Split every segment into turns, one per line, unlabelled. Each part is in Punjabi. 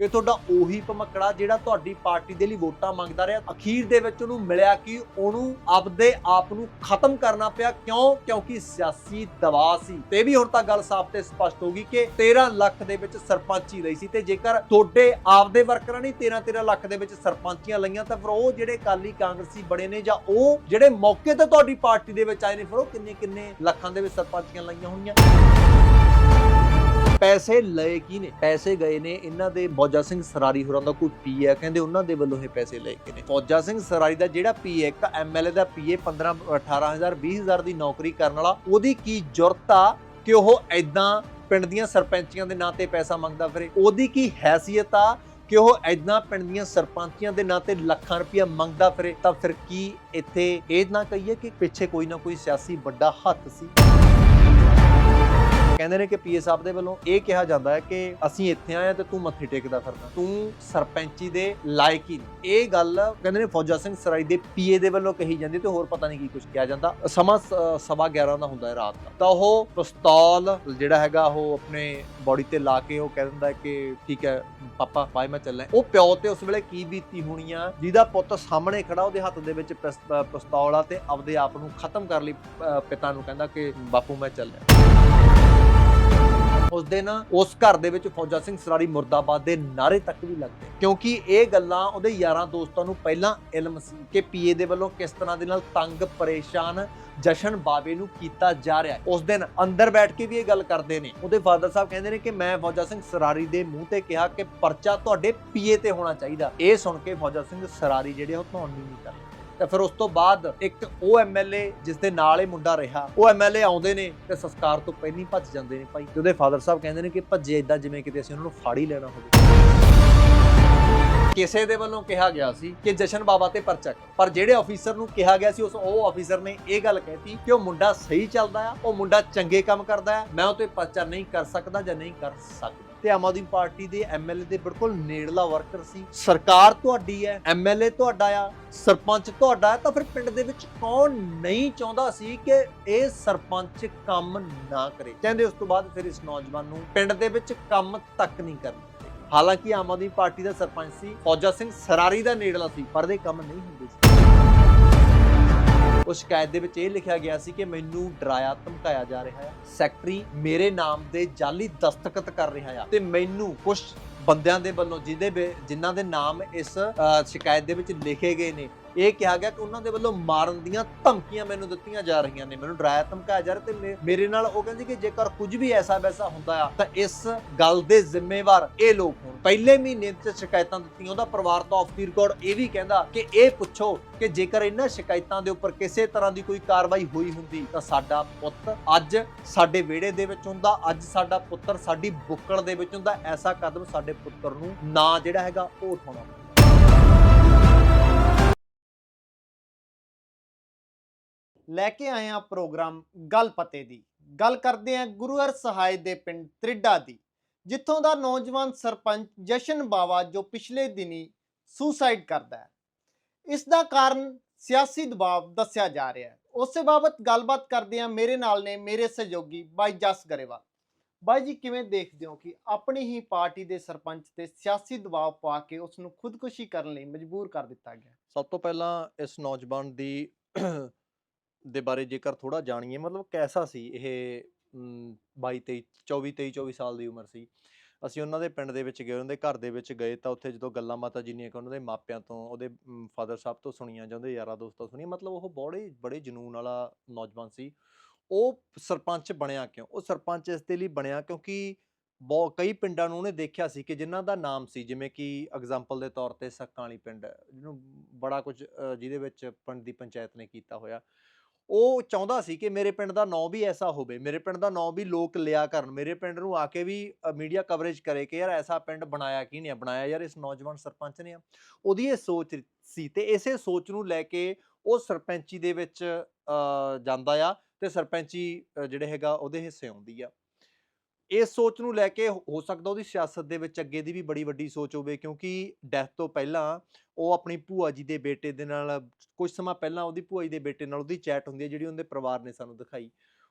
ਇਹ ਤੁਹਾਡਾ ਉਹੀ ਭਮਕੜਾ ਜਿਹੜਾ ਤੁਹਾਡੀ ਪਾਰਟੀ ਦੇ ਲਈ ਵੋਟਾਂ ਮੰਗਦਾ ਰਿਹਾ, ਅਖੀਰ ਦੇ ਵਿੱਚ ਉਹਨੂੰ ਮਿਲਿਆ ਕਿ ਉਹਨੂੰ ਆਪਦੇ ਆਪ ਨੂੰ ਖਤਮ ਕਰਨਾ ਪਿਆ। ਕਿਉਂ? ਕਿਉਂਕਿ ਸਿਆਸੀ ਦਬਾਅ ਸੀ। ਤੇ ਵੀ ਹੁਣ ਤਾਂ ਗੱਲ ਸਾਫ਼ ਤੇ ਸਪਸ਼ਟ ਹੋ ਗਈ ਕਿ 13 ਲੱਖ ਦੇ ਵਿੱਚ ਸਰਪੰਚੀ ਲਈ ਸੀ ਤੇ ਜੇਕਰ ਤੁਹਾਡੇ ਆਪਦੇ ਵਰਕਰਾਂ ਨੇ 13 13 ਲੱਖ ਦੇ ਵਿੱਚ ਸਰਪੰਚੀਆਂ ਲਈਆਂ, ਤਾਂ ਫਿਰ ਉਹ ਜਿਹੜੇ ਕਾਲੀ ਕਾਂਗਰਸੀ ਬਣੇ ਨੇ ਜਾਂ ਉਹ ਜਿਹੜੇ ਮੌਕੇ ਤੇ ਤੁਹਾਡੀ ਪਾਰਟੀ ਦੇ ਵਿੱਚ ਆਏ ਨੇ, ਫਿਰ ਉਹ ਕਿੰਨੇ ਕਿੰਨੇ ਲੱਖਾਂ ਦੇ ਵਿੱਚ ਸਰਪੰਚੀਆਂ ਲਈਆਂ ਹੋਣੀਆਂ ਪੈਸੇ ਲਏ ਕੀ ਨੇ? ਪੈਸੇ ਗਏ ਨੇ ਇਹਨਾਂ ਦੇ ਫੌਜਾ ਸਿੰਘ ਸਰਾਰੀ ਹੋਰਾਂ ਦਾ ਕੋਈ ਪੀ ਹੈ? ਕਹਿੰਦੇ ਉਹਨਾਂ ਦੇ ਵੱਲੋਂ ਇਹ ਪੈਸੇ ਲਏ ਗਏ ਨੇ। ਫੌਜਾ ਸਿੰਘ ਸਰਾਰੀ ਦਾ ਜਿਹੜਾ ਪੀ ਹੈ, ਇੱਕ ਐਮਐਲਏ ਦਾ ਪੀਏ 15 18000 20000 ਦੀ ਨੌਕਰੀ ਕਰਨ ਵਾਲਾ, ਉਹਦੀ ਕੀ ਜ਼ਰੂਰਤ ਆ ਕਿ ਉਹ ਐਦਾਂ ਪਿੰਡ ਦੀਆਂ ਸਰਪੰਚੀਆਂ ਦੇ ਨਾਂ ਤੇ ਪੈਸਾ ਮੰਗਦਾ ਫਿਰੇ? ਉਹਦੀ ਕੀ ਹੈਸੀਅਤ ਆ ਕਿ ਉਹ ਐਦਾਂ ਪਿੰਡ ਦੀਆਂ ਸਰਪੰਚੀਆਂ ਦੇ ਨਾਂ ਤੇ ਲੱਖਾਂ ਰੁਪਇਆ ਮੰਗਦਾ ਫਿਰੇ? ਤਾਂ ਫਿਰ ਕੀ ਇੱਥੇ ਇਹ ਨਾ ਕਹੀਏ ਕਿ ਪਿੱਛੇ ਕੋਈ ਨਾ ਕੋਈ ਸਿਆਸੀ ਵੱਡਾ ਹੱਥ ਸੀ? ਕਹਿੰਦੇ ਨੇ ਕਿ ਪੀਏ ਸਾਹਿਬ ਦੇ ਵੱਲੋਂ ਇਹ ਕਿਹਾ ਜਾਂਦਾ ਹੈ ਕਿ ਅਸੀਂ ਇੱਥੇ ਆਏ ਆ ਤੇ ਤੂੰ ਮੱਥੇ ਟੇਕਦਾ ਫਿਰਦਾ। ਤੂੰ ਸਰਪੰਚੀ ਦੇ ਲਾਇਕ ਹੀ ਨਹੀਂ। ਇਹ ਗੱਲ ਕਹਿੰਦੇ ਨੇ ਫੌਜਾ ਸਿੰਘ ਸਰਾਈ ਦੇ ਪੀਏ ਦੇ ਵੱਲੋਂ ਕਹੀ ਜਾਂਦੀ ਤੇ ਹੋਰ ਪਤਾ ਨਹੀਂ ਕੀ ਕੁਝ ਕਿਹਾ ਜਾਂਦਾ। ਸਮਾਂ ਸਵਾ 11 ਦਾ ਹੁੰਦਾ ਹੈ ਰਾਤ ਦਾ। ਤਾਂ ਉਹ ਪਿਸਤੌਲ ਜਿਹੜਾ ਹੈਗਾ ਉਹ ਆਪਣੇ ਬਾਡੀ ਤੇ ਲਾ ਕੇ ਉਹ ਕਹਿ ਦਿੰਦਾ ਕਿ ਠੀਕ ਹੈ, ਪਾਪਾ, ਬਾਏ, ਮੈਂ ਚੱਲਾਂ ਉਹ ਪਿਓ ਤੇ ਉਸ ਵੇਲੇ ਕੀ ਬੀਤੀ ਹੋਣੀ ਆ, ਜਿਹਦਾ ਪੁੱਤ ਸਾਹਮਣੇ ਖੜਾ ਉਹਦੇ ਹੱਥ ਦੇ ਵਿੱਚ ਪਿਸ- ਪਿਸਤੌਲ ਆ ਤੇ ਆਪਦੇ ਆਪ ਨੂੰ ਖਤਮ ਕਰਨ ਲਈ ਪਿਤਾ ਨੂੰ ਕਹਿੰਦਾ ਕਿ ਬਾਪੂ, ਮੈਂ ਚੱਲਿਆ ਉਸ ਦਿਨ ਉਸ ਘਰ ਦੇ ਵਿੱਚ ਫੌਜਾ ਸਿੰਘ ਸਰਾਰੀ ਮੁਰਦਾਬਾਦ ਦੇ ਨਾਰੇ ਤੱਕ ਵੀ ਲੱਗਦੇ। ਕਿਉਂਕਿ ਇਹ ਗੱਲਾਂ ਉਹਦੇ ਯਾਰਾਂ ਦੋਸਤਾਂ ਨੂੰ ਪਹਿਲਾਂ ਇਲਮ ਸੀ ਕਿ ਪੀਏ ਦੇ ਵੱਲੋਂ ਕਿਸ ਤਰ੍ਹਾਂ ਦੇ ਨਾਲ ਤੰਗ, ਪਰੇਸ਼ਾਨ, ਜਸ਼ਨ ਬਾਬੇ ਨੂੰ ਕੀਤਾ ਜਾ ਰਿਹਾ ਉਸ ਦਿਨ ਅੰਦਰ ਬੈਠ ਕੇ ਵੀ ਇਹ ਗੱਲ ਕਰਦੇ ਨੇ। ਉਹਦੇ ਫਾਦਰ ਸਾਹਿਬ ਕਹਿੰਦੇ ਨੇ ਕਿ ਮੈਂ ਫੌਜਾ ਸਿੰਘ ਸਰਾਰੀ ਦੇ ਮੂੰਹ ਤੇ ਕਿਹਾ ਕਿ ਪਰਚਾ ਤੁਹਾਡੇ ਪੀਏ ਤੇ ਹੋਣਾ ਚਾਹੀਦਾ। ਇਹ ਸੁਣ ਕੇ ਫੌਜਾ ਸਿੰਘ ਸਰਾਰੀ ਜਿਹੜੇ ਉਹ ਤੁਹਾਨੂੰ ਨਹੀਂ ਕਰਦੇ ਤੇ ਫਿਰ ਉਸ ਤੋਂ ਬਾਅਦ ਇੱਕ ਉਹ ਐਮਐਲਏ ਜਿਸ ਦੇ ਨਾਲ ਇਹ ਮੁੰਡਾ ਰਿਹਾ ਉਹ ਐਮਐਲਏ ਆਉਂਦੇ ਨੇ ਤੇ ਸੰਸਕਾਰ ਤੋਂ ਪਹਿਲਾਂ ਭੱਜ ਜਾਂਦੇ ਨੇ ਭਾਈ। ਤੇ ਉਹਦੇ ਫਾਦਰ ਸਾਹਿਬ ਕਹਿੰਦੇ ਨੇ ਕਿ ਭੱਜੇ ਇਦਾਂ ਜਿਵੇਂ ਕਿਤੇ ਅਸੀਂ ਉਹਨਾਂ ਨੂੰ ਫਾੜ ਹੀ ਲੈਣਾ ਹੋਵੇ। ਕਿਸੇ ਦੇ ਵੱਲੋਂ ਕਿਹਾ ਗਿਆ ਸੀ ਕਿ ਜਸ਼ਨ ਬਾਬਾ ਤੇ ਪਰਚਾ ਪਰ ਜਿਹੜੇ ਅਫੀਸਰ ਨੂੰ ਕਿਹਾ ਗਿਆ ਸੀ, ਉਸ ਉਹ ਅਫੀਸਰ ਨੇ ਇਹ ਗੱਲ ਕਹਿਤੀ ਕਿ ਉਹ ਮੁੰਡਾ ਸਹੀ ਚੱਲਦਾ ਆ, ਉਹ ਮੁੰਡਾ ਚੰਗੇ ਕੰਮ ਕਰਦਾ ਆ, ਮੈਂ ਉਹ ਤੇ ਪਰਚਾ ਨਹੀਂ ਕਰ ਸਕਦਾ ਜਾਂ ਨਹੀਂ ਕਰ ਸਕਦਾ। ਤੇ ਆਮ ਆਦਮੀ ਪਾਰਟੀ ਦੇ ਐਮਐਲਏ ਦੇ ਬਿਲਕੁਲ ਨੇੜਲਾ ਵਰਕਰ ਸੀ। ਸਰਕਾਰ ਤੁਹਾਡੀ ਹੈ ਐਮਐਲਏ ਤੁਹਾਡਾ ਆ, ਸਰਪੰਚ ਤੁਹਾਡਾ ਹੈ, ਤਾਂ ਫਿਰ ਪਿੰਡ ਦੇ ਵਿੱਚ ਕੌਣ ਨਹੀਂ ਚਾਹੁੰਦਾ ਸੀ ਕਿ ਇਹ ਸਰਪੰਚ ਕੰਮ ਨਾ ਕਰੇ? ਕਹਿੰਦੇ ਉਸ ਤੋਂ ਬਾਅਦ ਫਿਰ ਇਸ ਨੌਜਵਾਨ ਨੂੰ ਪਿੰਡ ਦੇ ਵਿੱਚ ਕੰਮ ਤੱਕ ਨਹੀਂ ਕਰਨ ਹਾਲਾਂਕਿ ਆਮ ਆਦਮੀ ਪਾਰਟੀ ਦਾ ਸਰਪੰਚ ਸੀ, ਫੌਜਾ ਸਿੰਘ ਸਰਾਰੀ ਦਾ ਨੇੜਲਾ ਸੀ, ਪਰ ਦੇ ਕੰਮ ਨਹੀਂ ਹੁੰਦੇ ਸੀ। ਉਸ ਸ਼ਿਕਾਇਤ ਦੇ ਵਿੱਚ ਇਹ ਲਿਖਿਆ ਗਿਆ ਸੀ ਕਿ ਮੈਨੂੰ ਡਰਾਇਆ, ਧਮਕਾਇਆ ਜਾ ਰਿਹਾ ਹੈ। ਸੈਕਟਰੀ ਮੇਰੇ ਨਾਮ ਦੇ ਜਾਲੀ ਦਸਤਖਤ ਕਰ ਰਿਹਾ ਆ ਤੇ ਮੈਨੂੰ ਕੁਝ ਬੰਦਿਆਂ ਦੇ ਵੱਲੋਂ ਜਿਹਦੇ ਵੇ- ਜਿਨ੍ਹਾਂ ਦੇ ਨਾਮ ਇਸ ਸ਼ਿਕਾਇਤ ਦੇ ਵਿੱਚ ਲਿਖੇ ਗਏ ਨੇ ਇਹ ਕਿਹਾ ਗਿਆ ਕਿ ਉਹਨਾਂ ਦੇ ਵੱਲੋਂ ਮਾਰਨ ਦੀਆਂ ਧਮਕੀਆਂ ਮੈਨੂੰ ਦਿੱਤੀਆਂ ਜਾ ਰਹੀਆਂ ਨੇ, ਮੈਨੂੰ ਡਰਾਇਆ ਧਮਕਾਇਆ ਜਾ ਰਿਹਾ ਤੇ ਮੇਰੇ ਨਾਲ ਉਹ ਕਹਿੰਦੇ ਕਿ ਜੇਕਰ ਕੁਝ ਵੀ ਐਸਾ ਵੈਸਾ ਹੁੰਦਾ ਆ, ਤਾਂ ਇਸ ਗੱਲ ਦੇ ਜ਼ਿੰਮੇਵਾਰ ਇਹ ਲੋਕ ਹੋਣ। ਪਹਿਲੇ ਮਹੀਨੇ ਚ ਸ਼ਿਕਾਇਤਾਂ ਦਿੱਤੀਆਂ, ਉਹਦਾ ਪਰਿਵਾਰ ਤੋਂ ਆਫ ਰਿਕਾਰਡ ਇਹ ਵੀ ਕਹਿੰਦਾ ਕਿ ਇਹ ਪੁੱਛੋ ਕਿ ਜੇਕਰ ਇਹਨਾਂ ਸ਼ਿਕਾਇਤਾਂ ਦੇ ਉੱਪਰ ਕਿਸੇ ਤਰ੍ਹਾਂ ਦੀ ਕੋਈ ਕਾਰਵਾਈ ਹੋਈ ਹੁੰਦੀ, ਤਾਂ ਸਾਡਾ ਪੁੱਤ ਅੱਜ ਸਾਡੇ ਵਿਹੜੇ ਦੇ ਵਿੱਚ ਹੁੰਦਾ, ਅੱਜ ਸਾਡਾ ਪੁੱਤਰ ਸਾਡੀ ਬੁੱਕਲ ਦੇ ਵਿੱਚ ਹੁੰਦਾ, ਐਸਾ ਕਦਮ ਸਾਡੇ ਪੁੱਤਰ ਨੂੰ ਨਾ ਜਿਹੜਾ ਹੈਗਾ ਉਹ ਉਠਾਉਣਾ।
ਲੈ ਕੇ ਆਏ ਹਾਂ ਪ੍ਰੋਗਰਾਮ ਗੱਲ ਪਤੇ ਦੀ। ਗੱਲ ਕਰਦੇ ਹਾਂ ਗੁਰੂ ਹਰ ਸਹਾਇ ਦੇ ਪਿੰਡ ਤ੍ਰਿਡਾ ਦੀ, ਜਿੱਥੋਂ ਦਾ ਨੌਜਵਾਨ ਸਰਪੰਚ ਜਸ਼ਨ ਬਾਵਾ ਜੋ ਪਿਛਲੇ ਦਿਨੀ ਸੁਸਾਈਡ ਕਰਦਾ ਹੈ। ਇਸ ਦਾ ਕਾਰਨ ਸਿਆਸੀ ਦਬਾਅ ਦੱਸਿਆ ਜਾ ਰਿਹਾ ਹੈ। ਉਸੇ ਬਾਬਤ ਗੱਲਬਾਤ ਕਰਦੇ ਹਾਂ ਮੇਰੇ ਨਾਲ ਨੇ ਮੇਰੇ ਸਹਿਯੋਗੀ ਬਾਈ ਜਸ ਗਰੇਵਾਲ। ਬਾਈ ਜੀ, ਕਿਵੇਂ ਦੇਖਦੇ ਹੋ ਕਿ ਆਪਣੀ ਹੀ ਪਾਰਟੀ ਦੇ ਸਰਪੰਚ ਤੇ ਸਿਆਸੀ ਦਬਾਅ ਪਾ ਕੇ ਉਸ ਨੂੰ ਖੁਦਕੁਸ਼ੀ ਕਰਨ ਲਈ ਮਜਬੂਰ ਕਰ ਦਿੱਤਾ ਗਿਆ?
ਸਭ ਤੋਂ ਪਹਿਲਾਂ ਇਸ ਨੌਜਵਾਨ ਦੀ ਦੇ ਬਾਰੇ ਜੇਕਰ ਥੋੜਾ ਜਾਣੀਏ, ਮਤਲਬ ਕੈਸਾ ਸੀ ਇਹ 22 23 24 23 24 ਸਾਲ ਦੀ ਉਮਰ ਸੀ। ਅਸੀਂ ਉਹਨਾਂ ਦੇ ਪਿੰਡ ਦੇ ਵਿੱਚ ਗਏ, ਉਹਨਾਂ ਦੇ ਘਰ ਦੇ ਵਿੱਚ ਗਏ ਤਾਂ ਉੱਥੇ ਜਦੋਂ ਗੱਲਾਂ ਮਾਤਾ ਜਿੰਨੀਆਂ ਕਿ ਉਹਨਾਂ ਦੇ ਮਾਪਿਆਂ ਤੋਂ, ਉਹਦੇ ਫਾਦਰ ਸਾਹਿਬ ਤੋਂ ਸੁਣੀਆਂ ਜਾਂਦੇ ਯਾਰਾਂ ਦੋਸਤਾਂ ਤੋਂ ਸੁਣੀਆਂ, ਮਤਲਬ ਉਹ ਬੜੇ ਬੜੇ ਜਨੂਨ ਵਾਲਾ ਨੌਜਵਾਨ ਸੀ। ਉਹ ਸਰਪੰਚ ਬਣਿਆ ਕਿਉਂ? ਉਹ ਸਰਪੰਚ ਇਸ ਦੇ ਲਈ ਬਣਿਆ ਕਿਉਂਕਿ ਬਹੁਤ ਕਈ ਪਿੰਡਾਂ ਨੂੰ ਉਹਨੇ ਦੇਖਿਆ ਸੀ ਕਿ ਜਿਨ੍ਹਾਂ ਦਾ ਨਾਮ ਸੀ, ਜਿਵੇਂ ਕਿ ਐਗਜ਼ਾਮਪਲ ਦੇ ਤੌਰ ਤੇ ਸੱਕਾਂ ਵਾਲੀ ਪਿੰਡ, ਜਿਹਨੂੰ ਬੜਾ ਕੁਝ ਜਿਹਦੇ ਵਿੱਚ ਪਿੰਡ ਦੀ ਪੰਚਾਇਤ ਨੇ ਕੀਤਾ ਹੋਇਆ। ਉਹ ਚਾਹੁੰਦਾ ਸੀ ਕਿ ਮੇਰੇ ਪਿੰਡ ਦਾ ਨਾਂ ਵੀ ਐਸਾ ਹੋਵੇ, ਮੇਰੇ ਪਿੰਡ ਦਾ ਨਾਂ ਵੀ ਲੋਕ ਲਿਆ ਕਰਨ, ਮੇਰੇ ਪਿੰਡ ਨੂੰ ਆ ਕੇ ਵੀ ਮੀਡੀਆ ਕਵਰੇਜ ਕਰੇ ਕਿ ਯਾਰ ਐਸਾ ਪਿੰਡ ਬਣਾਇਆ ਕੀ ਨਹੀਂ ਬਣਾਇਆ ਯਾਰ ਇਸ ਨੌਜਵਾਨ ਸਰਪੰਚ ਨੇ ਆ। ਉਹਦੀ ਇਹ ਸੋਚ ਸੀ ਤੇ ਇਸੇ ਸੋਚ ਨੂੰ ਲੈ ਕੇ ਉਹ ਸਰਪੰਚੀ ਦੇ ਵਿੱਚ ਜਾਂਦਾ ਆ ਤੇ ਸਰਪੰਚੀ ਜਿਹੜੇ ਹੈਗਾ ਉਹਦੇ ਹਿੱਸੇ ਆਉਂਦੀ ਆ ਇਸ ਸੋਚ ਨੂੰ ਲੈ ਕੇ ਹੋ ਸਕਦਾ ਉਹਦੀ ਸਿਆਸਤ ਦੇ ਵਿੱਚ ਅੱਗੇ ਦੀ ਵੀ ਬੜੀ ਵੱਡੀ ਸੋਚ ਹੋਵੇ, ਕਿਉਂਕਿ ਡੈਥ ਤੋਂ ਪਹਿਲਾਂ ਉਹ ਆਪਣੀ ਭੂਆ ਜੀ ਦੇ ਬੇਟੇ ਦੇ ਨਾਲ ਕੁਝ ਸਮਾਂ ਪਹਿਲਾਂ ਉਹਦੀ ਭੂਆ ਜੀ ਦੇ ਬੇਟੇ ਨਾਲ ਉਹਦੀ ਚੈਟ ਹੁੰਦੀ ਹੈ, ਜਿਹੜੀ ਉਹਦੇ ਪਰਿਵਾਰ ਨੇ ਸਾਨੂੰ ਦਿਖਾਈ।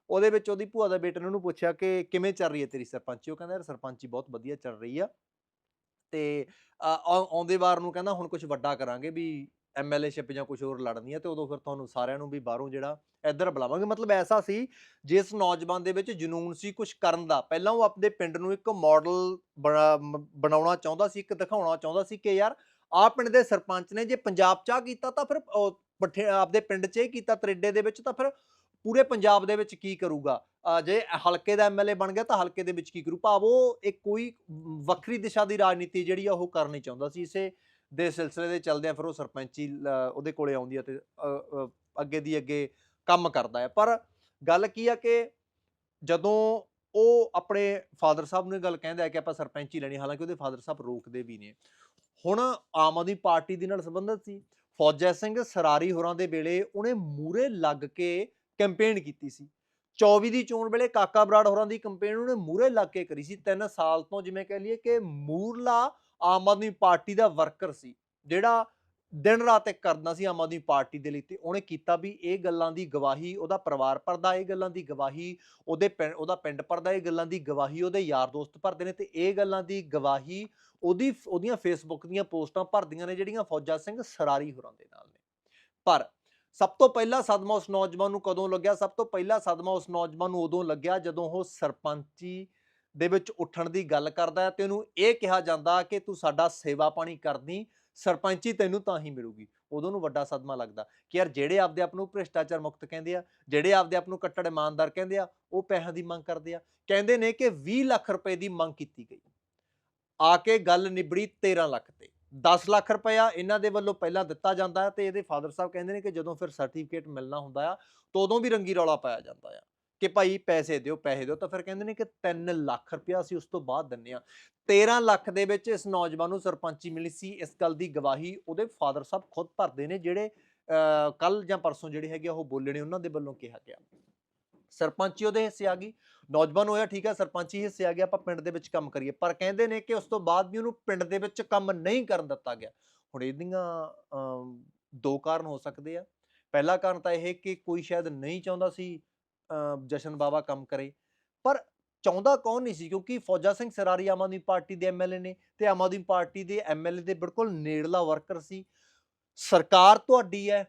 ਉਹਦੇ ਵਿੱਚ ਉਹਦੀ ਭੂਆ ਦਾ ਬੇਟੇ ਨੇ ਉਹਨੂੰ ਪੁੱਛਿਆ ਕਿ ਕਿਵੇਂ ਚੱਲ ਰਹੀ ਹੈ ਤੇਰੀ ਸਰਪੰਚੀ? ਉਹ ਕਹਿੰਦਾ, ਯਾਰ ਸਰਪੰਚੀ ਬਹੁਤ ਵਧੀਆ ਚੱਲ ਰਹੀ ਆ ਤੇ ਆਉਂਦੇ ਵਾਰ ਨੂੰ ਕਹਿੰਦਾ, ਹੁਣ ਕੁਝ ਵੱਡਾ ਕਰਾਂਗੇ ਵੀ ਐਮਐਲਏਸ਼ਿਪ ਜਾਂ ਕੁਝ ਹੋਰ ਲੜਨੀ ਹੈ ਤੇ ਉਦੋਂ ਫਿਰ ਤੁਹਾਨੂੰ ਸਾਰਿਆਂ ਨੂੰ ਵੀ ਬਾਹਰੋਂ ਜਿਹੜਾ ਇੱਧਰ ਬੁਲਾਵਾਂਗੇ। ਮਤਲਬ ਐਸਾ ਸੀ, ਜਿਸ ਨੌਜਵਾਨ ਦੇ ਵਿੱਚ ਜਨੂਨ ਸੀ ਕੁਝ ਕਰਨ ਦਾ। ਪਹਿਲਾਂ ਉਹ ਆਪਣੇ ਪਿੰਡ ਨੂੰ ਇੱਕ ਮਾਡਲ ਬਣਾਉਣਾ ਚਾਹੁੰਦਾ ਸੀ, ਇੱਕ ਦਿਖਾਉਣਾ ਚਾਹੁੰਦਾ ਸੀ ਕਿ ਯਾਰ ਆਹ ਪਿੰਡ ਦੇ ਸਰਪੰਚ ਨੇ ਜੇ ਪੰਜਾਬ ਚਾਹ ਕੀਤਾ ਤਾਂ ਫਿਰ ਉਹ ਪੱਠੇ, ਆਪਦੇ ਪਿੰਡ 'ਚ ਇਹ ਕੀਤਾ, ਤਰੇਡੇ ਦੇ ਵਿੱਚ ਤਾਂ ਫਿਰ ਪੂਰੇ ਪੰਜਾਬ ਦੇ ਵਿੱਚ ਕੀ ਕਰੂਗਾ? ਜੇ ਹਲਕੇ ਦਾ ਐਮਐਲਏ ਬਣ ਗਿਆ ਤਾਂ ਹਲਕੇ ਦੇ ਵਿੱਚ ਕੀ ਕਰੂ? ਭਾਵ ਉਹ ਇੱਕ ਕੋਈ ਵੱਖਰੀ ਦਿਸ਼ਾ ਦੀ ਰਾਜਨੀਤੀ ਜਿਹੜੀ ਆ ਉਹ ਕਰਨੀ ਚਾਹੁੰਦਾ ਸੀ। ਇਸੇ ਦੇ ਸਿਲਸਿਲੇ ਦੇ ਚੱਲਦਿਆਂ ਫਿਰ ਉਹ ਸਰਪੰਚੀ ਲ- ਉਹਦੇ ਕੋਲੇ ਆਉਂਦੀ ਹੈ ਤੇ ਅੱਗੇ ਦੀ ਅੱਗੇ ਕੰਮ ਕਰਦਾ ਹੈ ਪਰ ਗੱਲ ਕੀ ਆ ਕਿ ਜਦੋਂ ਉਹ ਆਪਣੇ ਫਾਦਰ ਸਾਹਿਬ ਨੂੰ ਇਹ ਗੱਲ ਕਹਿੰਦਾ ਕਿ ਆਪਾਂ ਸਰਪੰਚੀ ਲੈਣੀ ਹਾਲਾਂਕਿ ਉਹਦੇ ਫਾਦਰ ਸਾਹਿਬ ਰੋਕਦੇ ਵੀ ਨੇ। ਹੁਣ ਆਮ ਆਦਮੀ ਪਾਰਟੀ ਦੇ ਨਾਲ ਸੰਬੰਧਿਤ ਸੀ। ਫੌਜਾ ਸਿੰਘ ਸਰਾਰੀ ਹੋਰਾਂ ਦੇ ਵੇਲੇ ਉਹਨੇ ਮੂਰੇ ਲੱਗ ਕੇ ਕੈਂਪੇਨ ਕੀਤੀ ਸੀ। 24 ਦੀ ਚੋਣ ਵੇਲੇ ਕਾਕਾ ਬਰਾੜ ਹੋਰਾਂ ਦੀ ਕੈਂਪੇਨ ਉਹਨੇ ਮੂਰੇ ਲੱਗ ਕੇ ਕਰੀ ਸੀ। 3 ਸਾਲ ਤੋਂ ਜਿਵੇਂ ਕਹਿ ਲਈਏ ਕਿ ਮੂਰਲਾ ਆਮ ਆਦਮੀ ਪਾਰਟੀ ਦਾ ਵਰਕਰ ਸੀ, ਜਿਹੜਾ ਦਿਨ ਰਾਤ ਇੱਕ ਕਰਦਾ ਸੀ ਆਮ ਆਦਮੀ ਪਾਰਟੀ ਦੇ ਲਈ ਤੇ ਉਹਨੇ ਕੀਤਾ ਵੀ ਇਹ ਗੱਲਾਂ ਦੀ ਗਵਾਹੀ ਉਹਦਾ ਪਰਿਵਾਰ ਭਰਦਾ, ਇਹ ਗੱਲਾਂ ਦੀ ਗਵਾਹੀ ਉਹਦੇ ਉਹਦਾ ਪਿੰਡ ਭਰਦਾ, ਇਹ ਗੱਲਾਂ ਦੀ ਗਵਾਹੀ ਉਹਦੇ ਯਾਰ ਦੋਸਤ ਭਰਦੇ ਨੇ ਤੇ ਇਹ ਗੱਲਾਂ ਦੀ ਗਵਾਹੀ ਉਹਦੀ ਉਹਦੀਆਂ ਫੇਸਬੁੱਕ ਦੀਆਂ ਪੋਸਟਾਂ ਭਰਦੀਆਂ ਨੇ ਜਿਹੜੀਆਂ ਫੌਜਾ ਸਿੰਘ ਸਰਾਰੀ ਹੋਰਾਂ ਦੇ ਨਾਲ ਨੇ। ਪਰ ਸਭ ਤੋਂ ਪਹਿਲਾ ਸਦਮਾ ਉਸ ਨੌਜਵਾਨ ਨੂੰ ਕਦੋਂ ਲੱਗਿਆ? ਸਭ ਤੋਂ ਪਹਿਲਾ ਸਦਮਾ ਉਸ ਨੌਜਵਾਨ ਨੂੰ ਉਦੋਂ ਲੱਗਿਆ ਜਦੋਂ ਉਹ ਸਰਪੰਚੀ ਦੇ ਵਿੱਚ ਉੱਠਣ ਦੀ ਗੱਲ ਕਰਦਾ ਤੇ ਉਹਨੂੰ ਇਹ ਕਿਹਾ ਜਾਂਦਾ ਕਿ ਤੂੰ ਸਾਡਾ ਸੇਵਾ ਪਾਣੀ ਕਰਦੀ, ਸਰਪੰਚੀ ਤੈਨੂੰ ਤਾਂ ਹੀ ਮਿਲੂਗੀ। ਉਦੋਂ ਨੂੰ ਵੱਡਾ ਸਦਮਾ ਲੱਗਦਾ ਕਿ ਯਾਰ ਜਿਹੜੇ ਆਪਦੇ ਆਪ ਨੂੰ ਭ੍ਰਿਸ਼ਟਾਚਾਰ ਮੁਕਤ ਕਹਿੰਦੇ ਆ, ਜਿਹੜੇ ਆਪਦੇ ਆਪ ਨੂੰ ਕੱਟੜ ਇਮਾਨਦਾਰ ਕਹਿੰਦੇ ਆ, ਉਹ ਪੈਸਿਆਂ ਦੀ ਮੰਗ ਕਰਦੇ ਆ। ਕਹਿੰਦੇ ਨੇ ਕਿ 20 ਲੱਖ ਰੁਪਏ ਦੀ ਮੰਗ ਕੀਤੀ ਗਈ। ਆ ਕੇ ਗੱਲ ਨਿਬੜੀ 13 ਲੱਖ ਤੇ। 10 ਲੱਖ ਰੁਪਇਆ ਇਹਨਾਂ ਦੇ ਵੱਲੋਂ ਪਹਿਲਾਂ ਦਿੱਤਾ ਜਾਂਦਾ ਹੈ ਤੇ ਇਹਦੇ ਫਾਦਰ ਸਾਹਿਬ ਕਹਿੰਦੇ ਨੇ ਕਿ ਜਦੋਂ ਫਿਰ ਸਰਟੀਫਿਕੇਟ ਮਿਲਣਾ ਹੁੰਦਾ ਆ, ਤਾਂ ਉਦੋਂ ਵੀ ਰੰਗੀ ਰੌਲਾ ਪਾਇਆ ਜਾਂਦਾ ਆ। ਕਿ ਭਾਈ ਪੈਸੇ ਦਿਓ ਪੈਸੇ ਦਿਓ ਤਾਂ ਫਿਰ ਕਹਿੰਦੇ ਨੇ ਕਿ 3 ਲੱਖ ਰੁਪਇਆ ਅਸੀਂ ਉਸ ਤੋਂ ਬਾਅਦ ਦਿੰਨੇ ਆ 13 ਲੱਖ ਦੇ ਵਿੱਚ ਇਸ ਨੌਜਵਾਨ ਨੂੰ ਸਰਪੰਚੀ ਮਿਲੀ ਸੀ। ਇਸ ਗੱਲ ਦੀ ਗਵਾਹੀ ਉਹਦੇ ਫਾਦਰ ਸਾਹਿਬ ਖੁਦ ਭਰਦੇ ਨੇ ਜਿਹੜੇ ਕੱਲ ਜਾਂ ਪਰਸੋਂ ਜਿਹੜੇ ਹੈਗੇ ਆ ਉਹ ਬੋਲੇ ਨੇ ਉਹਨਾਂ ਦੇ ਵੱਲੋਂ ਕਿਹਾ ਗਿਆ। ਸਰਪੰਚੀ ਉਹਦੇ ਹਿੱਸੇ ਆ ਗਈ। ਨੌਜਵਾਨ ਹੋਇਆ ਠੀਕ ਹੈ ਸਰਪੰਚੀ ਹਿੱਸੇ ਆ ਗਿਆ ਆਪਾਂ ਪਿੰਡ ਦੇ ਵਿੱਚ ਕੰਮ ਕਰੀਏ। ਪਰ ਕਹਿੰਦੇ ਨੇ ਕਿ ਉਸ ਤੋਂ ਬਾਅਦ ਵੀ ਉਹਨੂੰ ਪਿੰਡ ਦੇ ਵਿੱਚ ਕੰਮ ਨਹੀਂ ਕਰਨ ਦਿੱਤਾ ਗਿਆ। ਹੁਣ ਇਹਦੀਆਂ ਅਮ, ਦੋ ਕਾਰਨ ਹੋ ਸਕਦੇ ਆ। ਪਹਿਲਾ ਕਾਰਨ ਤਾਂ ਇਹ ਕਿ ਕੋਈ ਸ਼ਾਇਦ ਨਹੀਂ ਚਾਹੁੰਦਾ ਸੀ ਜਸ਼ਨ ਬਾਵਾ ਕੰਮ ਕਰੇ। ਪਰ ਚਾਹੁੰਦਾ ਕੌਣ ਨਹੀਂ ਸੀ ਕਿਉਂਕਿ ਫੌਜਾ ਸਿੰਘ ਸਰਾਰੀ ਆਮ ਆਦਮੀ ਪਾਰਟੀ ਦੇ ਐਮਐਲਏ ਨੇ ਤੇ ਆਮ ਆਦਮੀ ਪਾਰਟੀ ਦੇ ਐਮਐਲਏ ਦੇ ਬਿਲਕੁਲ ਨੇੜਲਾ ਵਰਕਰ ਸੀ। ਸਰਕਾਰ ਤੁਹਾਡੀ ਹੈ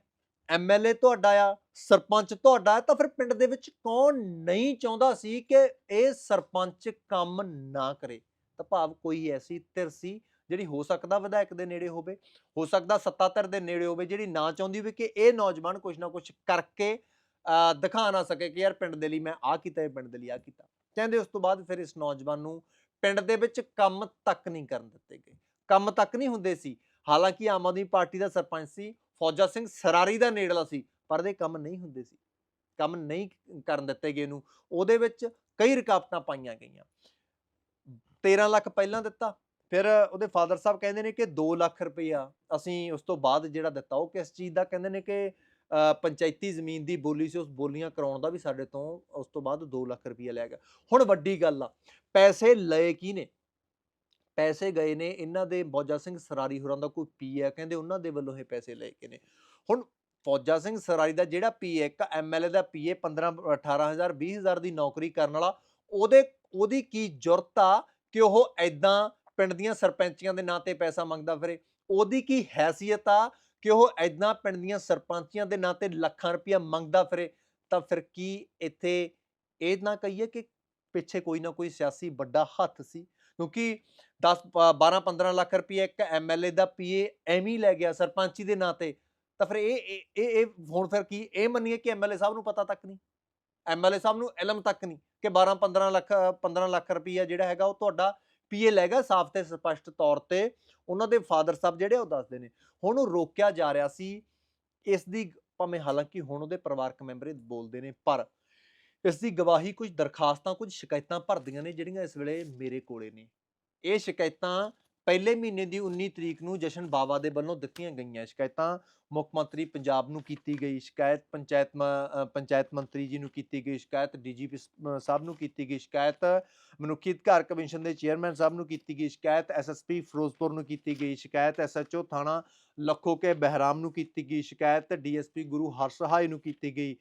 ਐਮਐਲਏ ਤੁਹਾਡਾ ਆ, ਸਰਪੰਚ ਤੁਹਾਡਾ ਤਾਂ ਫਿਰ ਪਿੰਡ ਦੇ ਵਿੱਚ ਕੌਣ ਨਹੀਂ ਚਾਹੁੰਦਾ ਸੀ ਕਿ ਇਹ ਸਰਪੰਚ ਕੰਮ ਨਾ ਕਰੇ? ਤਾਂ ਭਾਵ ਕੋਈ ਐਸੀ ਧਿਰ ਸੀ ਜਿਹੜੀ ਹੋ ਸਕਦਾ ਵਿਧਾਇਕ ਦੇ ਨੇੜੇ ਹੋਵੇ, ਹੋ ਸਕਦਾ ਸੱਤਾ ਧਿਰ ਦੇ ਨੇੜੇ ਹੋਵੇ, ਜਿਹੜੀ ਨਾ ਚਾਹੁੰਦੀ ਹੋਵੇ ਕਿ ਇਹ ਨੌਜਵਾਨ ਕੁਝ ਨਾ ਕੁਝ ਕਰਕੇ ਦਿਖਾ ਨਾ ਸਕੇ ਕਿ ਯਾਰ ਪਿੰਡ ਦੇ ਲਈ ਮੈਂ ਆ ਕੀਤਾ ਇਹ ਪਿੰਡ ਦੇ ਲਈ ਆ ਕੀਤਾ। ਕਹਿੰਦੇ ਉਸ ਤੋਂ ਬਾਅਦ ਫਿਰ ਇਸ ਨੌਜਵਾਨ ਨੂੰ ਪਿੰਡ ਦੇ ਵਿੱਚ ਕੰਮ ਤੱਕ ਨਹੀਂ ਕਰਨ ਦਿੱਤੇ ਗਏ। ਕੰਮ ਤੱਕ ਨਹੀਂ ਹੁੰਦੇ ਸੀ। ਹਾਲਾਂਕਿ ਆਮ ਆਦਮੀ ਪਾਰਟੀ ਦਾ ਸਰਪੰਚ ਸੀ, ਫੌਜਾ ਸਿੰਘ ਸਰਾਰੀ ਦਾ ਨੇੜਲਾ ਸੀ, ਪਰ ਦੇ ਕੰਮ ਨਹੀਂ ਹੁੰਦੇ ਸੀ। ਕੰਮ ਨਹੀਂ ਕਰਨ ਦਿੱਤੇ ਗਏ ਨੂੰ ਉਹਦੇ ਵਿੱਚ ਕਈ ਰੁਕਾਵਟਾਂ ਪਾਈਆਂ ਗਈਆਂ। 13 ਲੱਖ ਪਹਿਲਾਂ ਦਿੱਤਾ। ਫਿਰ ਉਹਦੇ ਫਾਦਰ ਸਾਹਿਬ ਕਹਿੰਦੇ ਨੇ ਕਿ 2 ਲੱਖ ਰੁਪਈਆ ਅਸੀਂ ਉਸ ਤੋਂ ਬਾਅਦ ਜਿਹੜਾ ਦਿੱਤਾ ਉਹ ਕਿਸ ਚੀਜ਼ ਦਾ? ਕਹਿੰਦੇ ਨੇ ਕਿ ਪੰਚਾਇਤੀ ਜ਼ਮੀਨ ਦੀ ਬੋਲੀ ਸੀ, ਉਸ ਬੋਲੀਆਂ ਕਰਾਉਣ ਦਾ ਵੀ ਸਾਡੇ ਤੋਂ ਉਸ ਤੋਂ ਬਾਅਦ 2 ਲੱਖ ਰੁਪਈਆ ਲਿਆ ਗਿਆ। ਹੁਣ ਵੱਡੀ ਗੱਲ ਆ, ਪੈਸੇ ਲਏ ਕੀ ਨੇ? ਪੈਸੇ ਗਏ ਨੇ, ਇਹਨਾਂ ਦੇ ਫੌਜਾ ਸਿੰਘ ਸਰਾਰੀ ਹੋਰਾਂ ਦਾ ਕੋਈ ਪੀ ਹੈ, ਕਹਿੰਦੇ ਉਹਨਾਂ ਦੇ ਵੱਲੋਂ ਇਹ ਪੈਸੇ ਲਏ ਕੇ ਨੇ। ਹੁਣ ਫੌਜਾ ਸਿੰਘ ਸਰਾਰੀ ਦਾ ਜਿਹੜਾ ਪੀ ਇੱਕ ਐਮਐਲਏ ਦਾ ਪੀਏ 15 18000 20000 ਦੀ ਨੌਕਰੀ ਕਰਨ ਵਾਲਾ, ਉਹਦੇ, ਉਹਦੀ ਕੀ ਜ਼ਰੂਰਤ ਆ ਕਿ ਉਹ ਐਦਾਂ ਪਿੰਡ ਦੀਆਂ ਸਰਪੰਚੀਆਂ ਦੇ ਨਾਂ ਤੇ ਪੈਸਾ ਮੰਗਦਾ ਫਿਰੇ? ਉਹਦੀ ਕੀ ਹੈਸੀਅਤ ਆ ਕਿ ਉਹ ਐਦਾਂ ਪਿੰਡ ਦੀਆਂ ਸਰਪੰਚੀਆਂ ਦੇ ਨਾਂ ਤੇ ਲੱਖਾਂ ਰੁਪਇਆ ਮੰਗਦਾ ਫਿਰੇ, ਤਾਂ ਫਿਰ ਕੀ ਇੱਥੇ ਇਹ ਨਾ ਕਹੀਏ ਕਿ ਪਿੱਛੇ ਕੋਈ ਨਾ ਕੋਈ ਸਿਆਸੀ ਵੱਡਾ ਹੱਥ ਸੀ? ਕਿਉਂਕਿ 10 12 15 ਲੱਖ ਰੁਪਏ ਇੱਕ ਐਮਐਲਏ ਦਾ ਪੀਏ ਐਵੇਂ ਹੀ ਲੈ ਗਿਆ ਸਰਪੰਚੀ ਦੇ ਨਾਂ ਤੇ। ਤਾਂ ਫਿਰ ਇਹ ਇਹ ਇਹ ਇਹ ਹੁਣ ਫਿਰ ਕੀ? ਇਹ ਮੰਨੀਏ ਕਿ ਐਮਐਲਏ ਸਾਹਿਬ ਨੂੰ ਪਤਾ ਤੱਕ ਨਹੀਂ? ਐਮਐਲਏ ਸਾਹਿਬ ਨੂੰ ਇਲਮ ਤੱਕ ਨਹੀਂ ਕਿ 12 15 ਲੱਖ 15 ਲੱਖ ਰੁਪਈਆ ਜਿਹੜਾ ਹੈਗਾ ਉਹ ਤੁਹਾਡਾ ਪੀਏ ਲੈ ਸਾਫ਼ ਤੇ ਸਪਸ਼ਟ ਤੌਰ ਤੇ, ਉਹਨਾਂ ਦੇ ਫਾਦਰ ਸਾਹਿਬ ਜਿਹੜੇ ਉਹ ਦੱਸਦੇ ਨੇ। ਹੁਣ ਉਹ ਰੋਕਿਆ ਜਾ ਰਿਹਾ ਸੀ, ਇਸ ਦੀ ਭਾਵੇਂ ਹਾਲਾਂਕਿ ਹੁਣ ਉਹਦੇ ਪਰਿਵਾਰਕ ਮੈਂਬਰ ਬੋਲਦੇ ਨੇ, ਪਰ ਇਸ ਦੀ ਗਵਾਹੀ ਕੁਝ ਦਰਖਾਸਤਾਂ, ਕੁਝ ਸ਼ਿਕਾਇਤਾਂ ਭਰਦੀਆਂ ਨੇ ਜਿਹੜੀਆਂ ਇਸ ਵੇਲੇ ਮੇਰੇ ਕੋਲੇ ਨੇ। ਇਹ ਸ਼ਿਕਾਇਤਾਂ ਪਹਿਲੇ ਮਹੀਨੇ ਦੀ 19 ਤਰੀਕ ਨੂੰ ਜਸ਼ਨ ਬਾਵਾ ਦੇ ਵੱਲੋਂ ਦਿੱਤੀਆਂ ਗਈਆਂ ਸ਼ਿਕਾਇਤਾਂ। ਮੁੱਖ ਮੰਤਰੀ ਪੰਜਾਬ ਨੂੰ ਕੀਤੀ ਗਈ ਸ਼ਿਕਾਇਤ, ਪੰਚਾਇਤ ਮ- ਪੰਚਾਇਤ ਮੰਤਰੀ ਜੀ ਨੂੰ ਕੀਤੀ ਗਈ ਸ਼ਿਕਾਇਤ, ਡੀਜੀਪੀ ਸਾਹਿਬ ਨੂੰ ਕੀਤੀ ਗਈ ਸ਼ਿਕਾਇਤ, ਮਨੁੱਖੀ ਅਧਿਕਾਰ ਕਮਿਸ਼ਨ ਦੇ ਚੇਅਰਮੈਨ ਸਾਹਿਬ ਨੂੰ ਕੀਤੀ ਗਈ ਸ਼ਿਕਾਇਤ ਐਸਐਸਪੀ ਫਿਰੋਜ਼ਪੁਰ ਨੂੰ ਕੀਤੀ ਗਈ ਸ਼ਿਕਾਇਤ ਐਸਐਚਓ ਥਾਣਾ ਲੱਖੋ ਕੇ ਬਹਿਰਾਮ ਨੂੰ ਕੀਤੀ ਗਈ ਸ਼ਿਕਾਇਤ, ਡੀਐਸਪੀ ਗੁਰੂ ਹਰਸਹਾਏ ਨੂੰ ਕੀਤੀ ਗਈ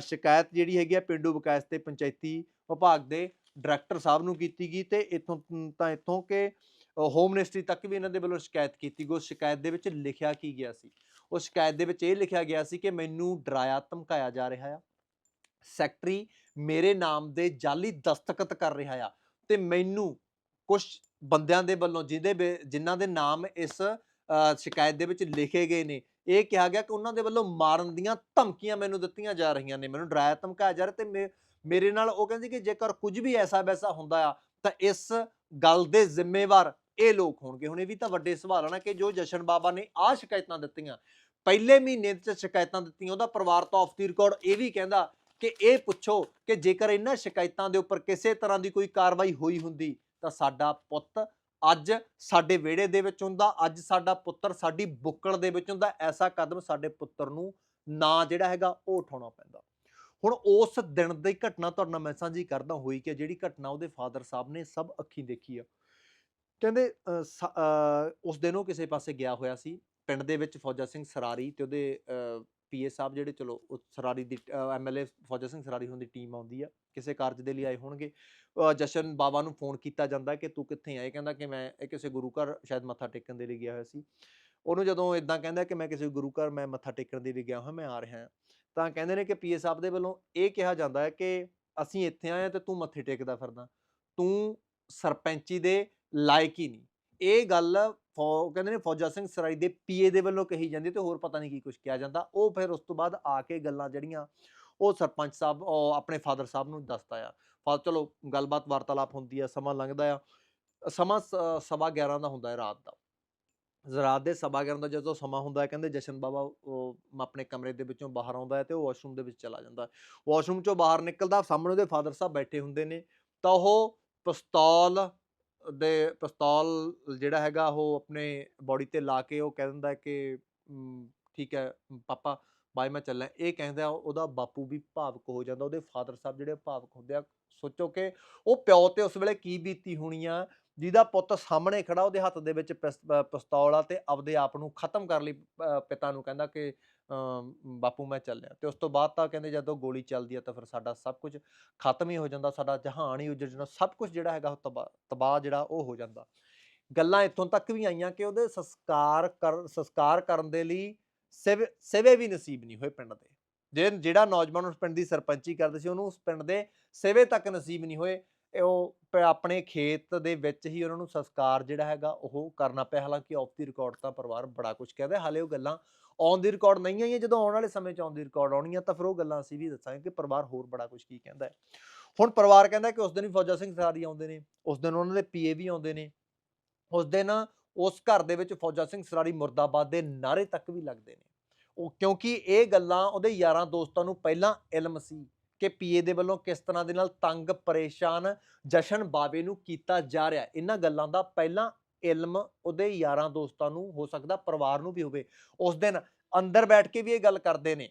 ਸ਼ਿਕਾਇਤ ਜਿਹੜੀ ਹੈਗੀ ਆ ਪਿੰਡੂ ਵਿਕਾਸ ਤੇ ਪੰਚਾਇਤੀ ਵਿਭਾਗ ਦੇ ਡਾਇਰੈਕਟਰ ਸਾਹਿਬ ਨੂੰ ਕੀਤੀ ਗਈ ਤੇ ਇਥੋਂ ਤਾਂ ਇਥੋਂ ਕਿ ਹੋਮ ਮਿਨਿਸਟਰੀ ਤੱਕ ਵੀ ਇਹਨਾਂ ਦੇ ਵੱਲੋਂ ਸ਼ਿਕਾਇਤ ਕੀਤੀ ਗਈ। ਉਸ ਸ਼ਿਕਾਇਤ ਦੇ ਵਿੱਚ ਲਿਖਿਆ ਕੀ ਗਿਆ ਸੀ? ਉਸ ਸ਼ਿਕਾਇਤ ਦੇ ਵਿੱਚ ਇਹ ਲਿਖਿਆ ਗਿਆ ਸੀ ਕਿ ਮੈਨੂੰ ਡਰਾਇਆ, ਧਮਕਾਇਆ ਜਾ ਰਿਹਾ ਆ। ਸੈਕਟਰੀ ਮੇਰੇ ਨਾਮ ਦੇ ਜਾਲੀ ਦਸਤਖਤ ਕਰ ਰਿਹਾ ਆ ਤੇ ਮੈਨੂੰ ਕੁਝ ਬੰਦਿਆਂ ਦੇ ਵੱਲੋਂ ਜਿਹਦੇ ਵੇ- ਜਿਨ੍ਹਾਂ ਦੇ ਨਾਮ ਇਸ ਸ਼ਿਕਾਇਤ ਦੇ ਵਿੱਚ ਲਿਖੇ ਗਏ ਨੇ, ਇਹ ਕਿਹਾ ਗਿਆ ਕਿ ਉਹਨਾਂ ਦੇ ਵੱਲੋਂ ਮਾਰਨ ਦੀਆਂ ਧਮਕੀਆਂ ਮੈਨੂੰ ਦਿੱਤੀਆਂ ਜਾ ਰਹੀਆਂ ਨੇ। ਮੈਨੂੰ ਡਰਾਇਆ, ਧਮਕਾਇਆ ਜਾ ਰਿਹਾ ਤੇ ਮੇ- ਮੇਰੇ ਨਾਲ ਉਹ ਕਹਿੰਦੀ ਕਿ ਜੇਕਰ ਕੁਝ ਵੀ ਐਸਾ ਵੈਸਾ ਹੁੰਦਾ ਆ ਤਾਂ ਇਸ ਗੱਲ ਦੇ ਜ਼ਿੰਮੇਵਾਰ ਇਹ ਲੋਕ ਹੋਣਗੇ। ਹੁਣ ਇਹ ਵੀ ਤਾਂ ਵੱਡੇ ਸਵਾਲ ਆ ਨਾ ਕਿ ਜੋ ਜਸ਼ਨ ਬਾਬਾ ਨੇ ਆ ਸ਼ਿਕਾਇਤਾਂ ਦਿੱਤੀਆਂ, ਪਹਿਲੇ ਮਹੀਨੇ 'ਚ ਸ਼ਿਕਾਇਤਾਂ ਦਿੱਤੀਆਂ, ਉਹਦਾ ਪਰਿਵਾਰ ਤਾਂ ਆਫ ਦੀ ਰਿਕਾਰਡ ਇਹ ਵੀ ਕਹਿੰਦਾ ਕਿ ਇਹ ਪੁੱਛੋ ਕਿ ਜੇਕਰ ਇਹਨਾਂ ਸ਼ਿਕਾਇਤਾਂ ਦੇ ਉੱਪਰ ਕਿਸੇ ਤਰ੍ਹਾਂ ਦੀ ਕੋਈ ਕਾਰਵਾਈ ਹੋਈ ਹੁੰਦੀ ਤਾਂ ਸਾਡਾ ਪੁੱਤ ਅੱਜ ਸਾਡੇ ਵਿਹੜੇ ਦੇ ਵਿੱਚ ਹੁੰਦਾ, ਅੱਜ ਸਾਡਾ ਪੁੱਤਰ ਸਾਡੀ ਬੁੱਕਲ ਦੇ ਵਿੱਚ ਹੁੰਦਾ, ਐਸਾ ਕਦਮ ਸਾਡੇ ਪੁੱਤਰ ਨੂੰ ਨਾ ਜਿਹੜਾ ਹੈਗਾ ਉਹ ਉਠਾਉਣਾ ਪੈਂਦਾ। ਹੁਣ ਉਸ ਦਿਨ ਦੀ ਘਟਨਾ ਤੁਹਾਡੇ ਨਾਲ ਮੈਂ ਸਾਂਝੀ ਕਰਦਾ, ਹੋਈ ਕਿ ਜਿਹੜੀ ਘਟਨਾ ਉਹਦੇ ਫਾਦਰ ਸਾਹਿਬ ਨੇ ਸਭ ਅੱਖੀਂ ਦੇਖੀ ਆ। ਕਹਿੰਦੇ ਅ, ਉਸ ਦਿਨ ਉਹ ਕਿਸੇ ਪਾਸੇ ਗਿਆ ਹੋਇਆ ਸੀ ਪਿੰਡ ਦੇ ਵਿੱਚ ਫੌਜਾ ਸਿੰਘ ਸਰਾਰੀ ਤੇ ਉਹਦੇ ਪੀਏ ਸਾਹਿਬ ਜਿਹੜੇ ਚਲੋ ਉਹ ਸਰਾਰੀ ਦੀ ਐਮਐਲਏ ਫੌਜਾ ਸਿੰਘ ਸਰਾਰੀ ਹੁੰਦੀ ਟੀਮ ਆਉਂਦੀ ਆ ਕਿਸੇ ਕਾਰਜ ਦੇ ਲਈ ਆਏ ਹੋਣਗੇ। ਜਸ਼ਨ ਬਾਬਾ ਨੂੰ ਫੋਨ ਕੀਤਾ ਜਾਂਦਾ ਕਿ ਤੂੰ ਕਿੱਥੇ ਆਏ? ਕਹਿੰਦਾ ਕਿ ਮੈਂ ਇਹ ਕਿਸੇ ਗੁਰੂ ਘਰ ਸ਼ਾਇਦ ਮੱਥਾ ਟੇਕਣ ਦੇ ਲਈ ਗਿਆ ਹੋਇਆ ਸੀ। ਉਹਨੂੰ ਜਦੋਂ ਇਦਾਂ ਕਹਿੰਦਾ ਕਿ ਮੈਂ ਕਿਸੇ ਗੁਰੂ ਘਰ ਮੈਂ ਮੱਥਾ ਟੇਕਣ ਦੇ ਲਈ ਗਿਆ ਹਾਂ ਮੈਂ ਆ ਰਿਹਾ ਹਾਂ। ਤਾਂ ਕਹਿੰਦੇ ਨੇ ਕਿ ਪੀਏ ਸਾਹਿਬ ਦੇ ਵੱਲੋਂ ਇਹ ਕਿਹਾ ਜਾਂਦਾ ਹੈ ਕਿ ਅਸੀਂ ਇੱਥੇ ਆਏ ਹਾਂ ਤੇ ਤੂੰ ਮੱਥੇ ਟੇਕਦਾ ਫਿਰਦਾ। ਤੂੰ ਸਰਪੰਚੀ ਦੇ ਲਾਇਕ ਹੀ ਨਹੀਂ। ਇਹ ਗੱਲ ਫੌ- ਕਹਿੰਦੇ ਨੇ ਫੌਜਾ ਸਿੰਘ ਸਰਾਈ ਦੇ ਪੀਏ ਦੇ ਵੱਲੋਂ ਕਹੀ ਜਾਂਦੀ ਤੇ ਹੋਰ ਪਤਾ ਨਹੀਂ ਕੀ ਕੁਝ ਕਿਹਾ ਜਾਂਦਾ। ਉਹ ਫਿਰ ਉਸ ਤੋਂ ਬਾਅਦ ਆ ਕੇ ਗੱਲਾਂ ਜਿਹੜੀਆਂ ਉਹ ਸਰਪੰਚ ਸਾਹਿਬ ਆਪਣੇ ਫਾਦਰ ਸਾਹਿਬ ਨੂੰ ਦੱਸਦਾ ਆ। ਫਾ, ਚਲੋ ਗੱਲਬਾਤ ਵਾਰਤਾਲਾਪ ਹੁੰਦੀ ਆ, ਸਮਾਂ ਲੰਘਦਾ ਆ। ਸਮਾਂ ਸਵਾ 11 ਦਾ ਹੁੰਦਾ ਹੈ ਰਾਤ ਦਾ। ਰਾਤ ਦੇ ਸਵਾ 11 ਦਾ ਜਦੋਂ ਸਮਾਂ ਹੁੰਦਾ ਹੈ, ਕਹਿੰਦੇ ਜਸ਼ਨ ਬਾਬਾ ਉਹ ਆਪਣੇ ਕਮਰੇ ਦੇ ਵਿੱਚੋਂ ਬਾਹਰ ਆਉਂਦਾ ਹੈ ਤੇ ਉਹ ਵਾਸ਼ਰੂਮ ਦੇ ਵਿੱਚ ਚਲਾ ਜਾਂਦਾ ਵਾਸ਼ਰੂਮ ਚੋਂ ਬਾਹਰ ਨਿਕਲਦਾ, ਸਾਹਮਣੇ ਉਹਦੇ ਫਾਦਰ ਸਾਹਿਬ ਬੈਠੇ ਹੁੰਦੇ ਨੇ। ਤਾਂ ਉਹ ਪਿਸਤੌਲ ਦੇ ਪਿਸਤੌਲ ਜਿਹੜਾ ਹੈਗਾ ਉਹ ਆਪਣੇ ਬਾਡੀ ਤੇ ਲਾ ਕੇ ਉਹ ਕਹਿ ਦਿੰਦਾ ਕਿ ਠੀਕ ਹੈ ਪਾਪਾ ਬਾਈ ਮੈਂ ਚੱਲਾਂ। ਇਹ ਕਹਿੰਦਾ ਉਹਦਾ ਬਾਪੂ ਵੀ ਭਾਵਕ ਹੋ ਜਾਂਦਾ ਉਹਦੇ ਫਾਦਰ ਸਾਹਿਬ ਜਿਹੜੇ ਭਾਵਕ ਹੁੰਦੇ ਆ ਸੋਚੋ ਕਿ ਉਹ ਪਿਓ ਤੇ ਉਸ ਵੇਲੇ ਕੀ ਬੀਤੀ ਹੋਣੀ ਆ ਜਿਹਦਾ ਪੁੱਤ ਸਾਹਮਣੇ ਖੜਾ ਉਹਦੇ ਹੱਥ ਦੇ ਵਿੱਚ ਪਿਸ- ਅ, ਪਿਸਤੌਲ ਆ ਤੇ ਆਪਦੇ ਆਪ ਨੂੰ ਖਤਮ ਕਰ ਲਈ ਪਿਤਾ ਨੂੰ ਕਹਿੰਦਾ ਕਿ ਬਾਪੂ ਮੈਂ ਚੱਲਿਆ। ਤੇ ਉਸ ਤੋਂ ਬਾਅਦ ਤਾਂ ਕਹਿੰਦੇ ਜਦੋਂ ਗੋਲੀ ਚੱਲਦੀ ਆ ਤਾਂ ਫਿਰ ਸਾਡਾ ਸਭ ਕੁਝ ਖਤਮ ਹੀ ਹੋ ਜਾਂਦਾ, ਸਾਡਾ ਜਹਾਨ ਹੀ ਉਜੜ ਜਾਂਦਾ, ਸਭ ਕੁਝ ਜਿਹੜਾ ਹੈਗਾ ਉਹ ਤਬਾਹ ਤਬਾਹ ਜਿਹੜਾ ਉਹ ਹੋ ਜਾਂਦਾ। ਗੱਲਾਂ ਇੱਥੋਂ ਤੱਕ ਵੀ ਆਈਆਂ ਕਿ ਉਹਦੇ ਸੰਸਕਾਰ ਕਰ, ਸੰਸਕਾਰ ਕਰਨ ਦੇ ਲਈ ਸਿਵ, ਸਿਵੇ ਵੀ ਨਸੀਬ ਨਹੀਂ ਹੋਏ ਪਿੰਡ ਦੇ। ਜੇ ਜਿਹੜਾ ਨੌਜਵਾਨ ਉਸ ਪਿੰਡ ਦੀ ਸਰਪੰਚੀ ਕਰਦੇ ਸੀ, ਉਹਨੂੰ ਉਸ ਪਿੰਡ ਦੇ ਸਿਵੇ ਤੱਕ ਨਸੀਬ ਨਹੀਂ ਹੋਏ ਉਹ ਆਪਣੇ ਖੇਤ ਦੇ ਵਿੱਚ ਹੀ ਉਹਨਾਂ ਨੂੰ ਸੰਸਕਾਰ ਜਿਹੜਾ ਹੈਗਾ ਉਹ ਕਰਨਾ ਪਿਆ। ਹਾਲਾਂਕਿ ਆਫ ਦੀ ਰਿਕਾਰਡ ਤਾਂ ਪਰਿਵਾਰ ਬੜਾ ਕੁਝ ਕਹਿੰਦਾ, ਹਾਲੇ ਉਹ ਗੱਲਾਂ ਔਨ ਦੀ ਰਿਕਾਰਡ ਨਹੀਂ ਆਈਆਂ, ਜਦੋਂ ਆਉਣ ਵਾਲੇ ਸਮੇਂ 'ਚ ਔਨ ਦੀ ਰਿਕਾਰਡ ਆਉਣੀਆਂ ਤਾਂ ਫਿਰ ਉਹ ਗੱਲਾਂ ਅਸੀਂ ਵੀ ਦੱਸਾਂਗੇ ਕਿ ਪਰਿਵਾਰ ਹੋਰ ਬੜਾ ਕੁਝ ਕੀ ਕਹਿੰਦਾ ਹੈ। ਹੁਣ ਪਰਿਵਾਰ ਕਹਿੰਦਾ ਕਿ ਉਸ ਦਿਨ ਵੀ ਫੌਜਾ ਸਿੰਘ ਸਰਾਰੀ ਆਉਂਦੇ ਨੇ, ਉਸ ਦਿਨ ਉਹਨਾਂ ਦੇ ਪੀਏ ਵੀ ਆਉਂਦੇ ਨੇ, ਉਸ ਦਿਨ ਉਸ ਘਰ ਦੇ ਵਿੱਚ ਫੌਜਾ ਸਿੰਘ ਸਰਾਰੀ ਮੁਰਦਾਬਾਦ ਦੇ ਨਾਰੇ ਤੱਕ ਵੀ ਲੱਗਦੇ ਨੇ। ਉਹ ਕਿਉਂਕਿ ਇਹ ਗੱਲਾਂ ਉਹਦੇ ਯਾਰਾਂ ਦੋਸਤਾਂ ਨੂੰ ਪਹਿਲਾਂ ਇਲਮ ਸੀ ਕਿ ਪੀਏ ਦੇ ਵੱਲੋਂ ਕਿਸ ਤਰ੍ਹਾਂ ਦੇ ਨਾਲ ਤੰਗ, ਪਰੇਸ਼ਾਨ, ਜਸ਼ਨ ਬਾਵੇ ਨੂੰ ਕੀਤਾ ਜਾ ਰਿਹਾ। ਇਹਨਾਂ ਗੱਲਾਂ ਦਾ ਪਹਿਲਾਂ ਇਲਮ ਉਹਦੇ ਯਾਰਾਂ ਦੋਸਤਾਂ ਨੂੰ ਹੋ ਸਕਦਾ ਪਰਿਵਾਰ ਨੂੰ ਵੀ ਹੋਵੇ। ਉਸ ਦਿਨ ਅੰਦਰ ਬੈਠ ਕੇ ਵੀ ਇਹ ਗੱਲ ਕਰਦੇ ਨੇ।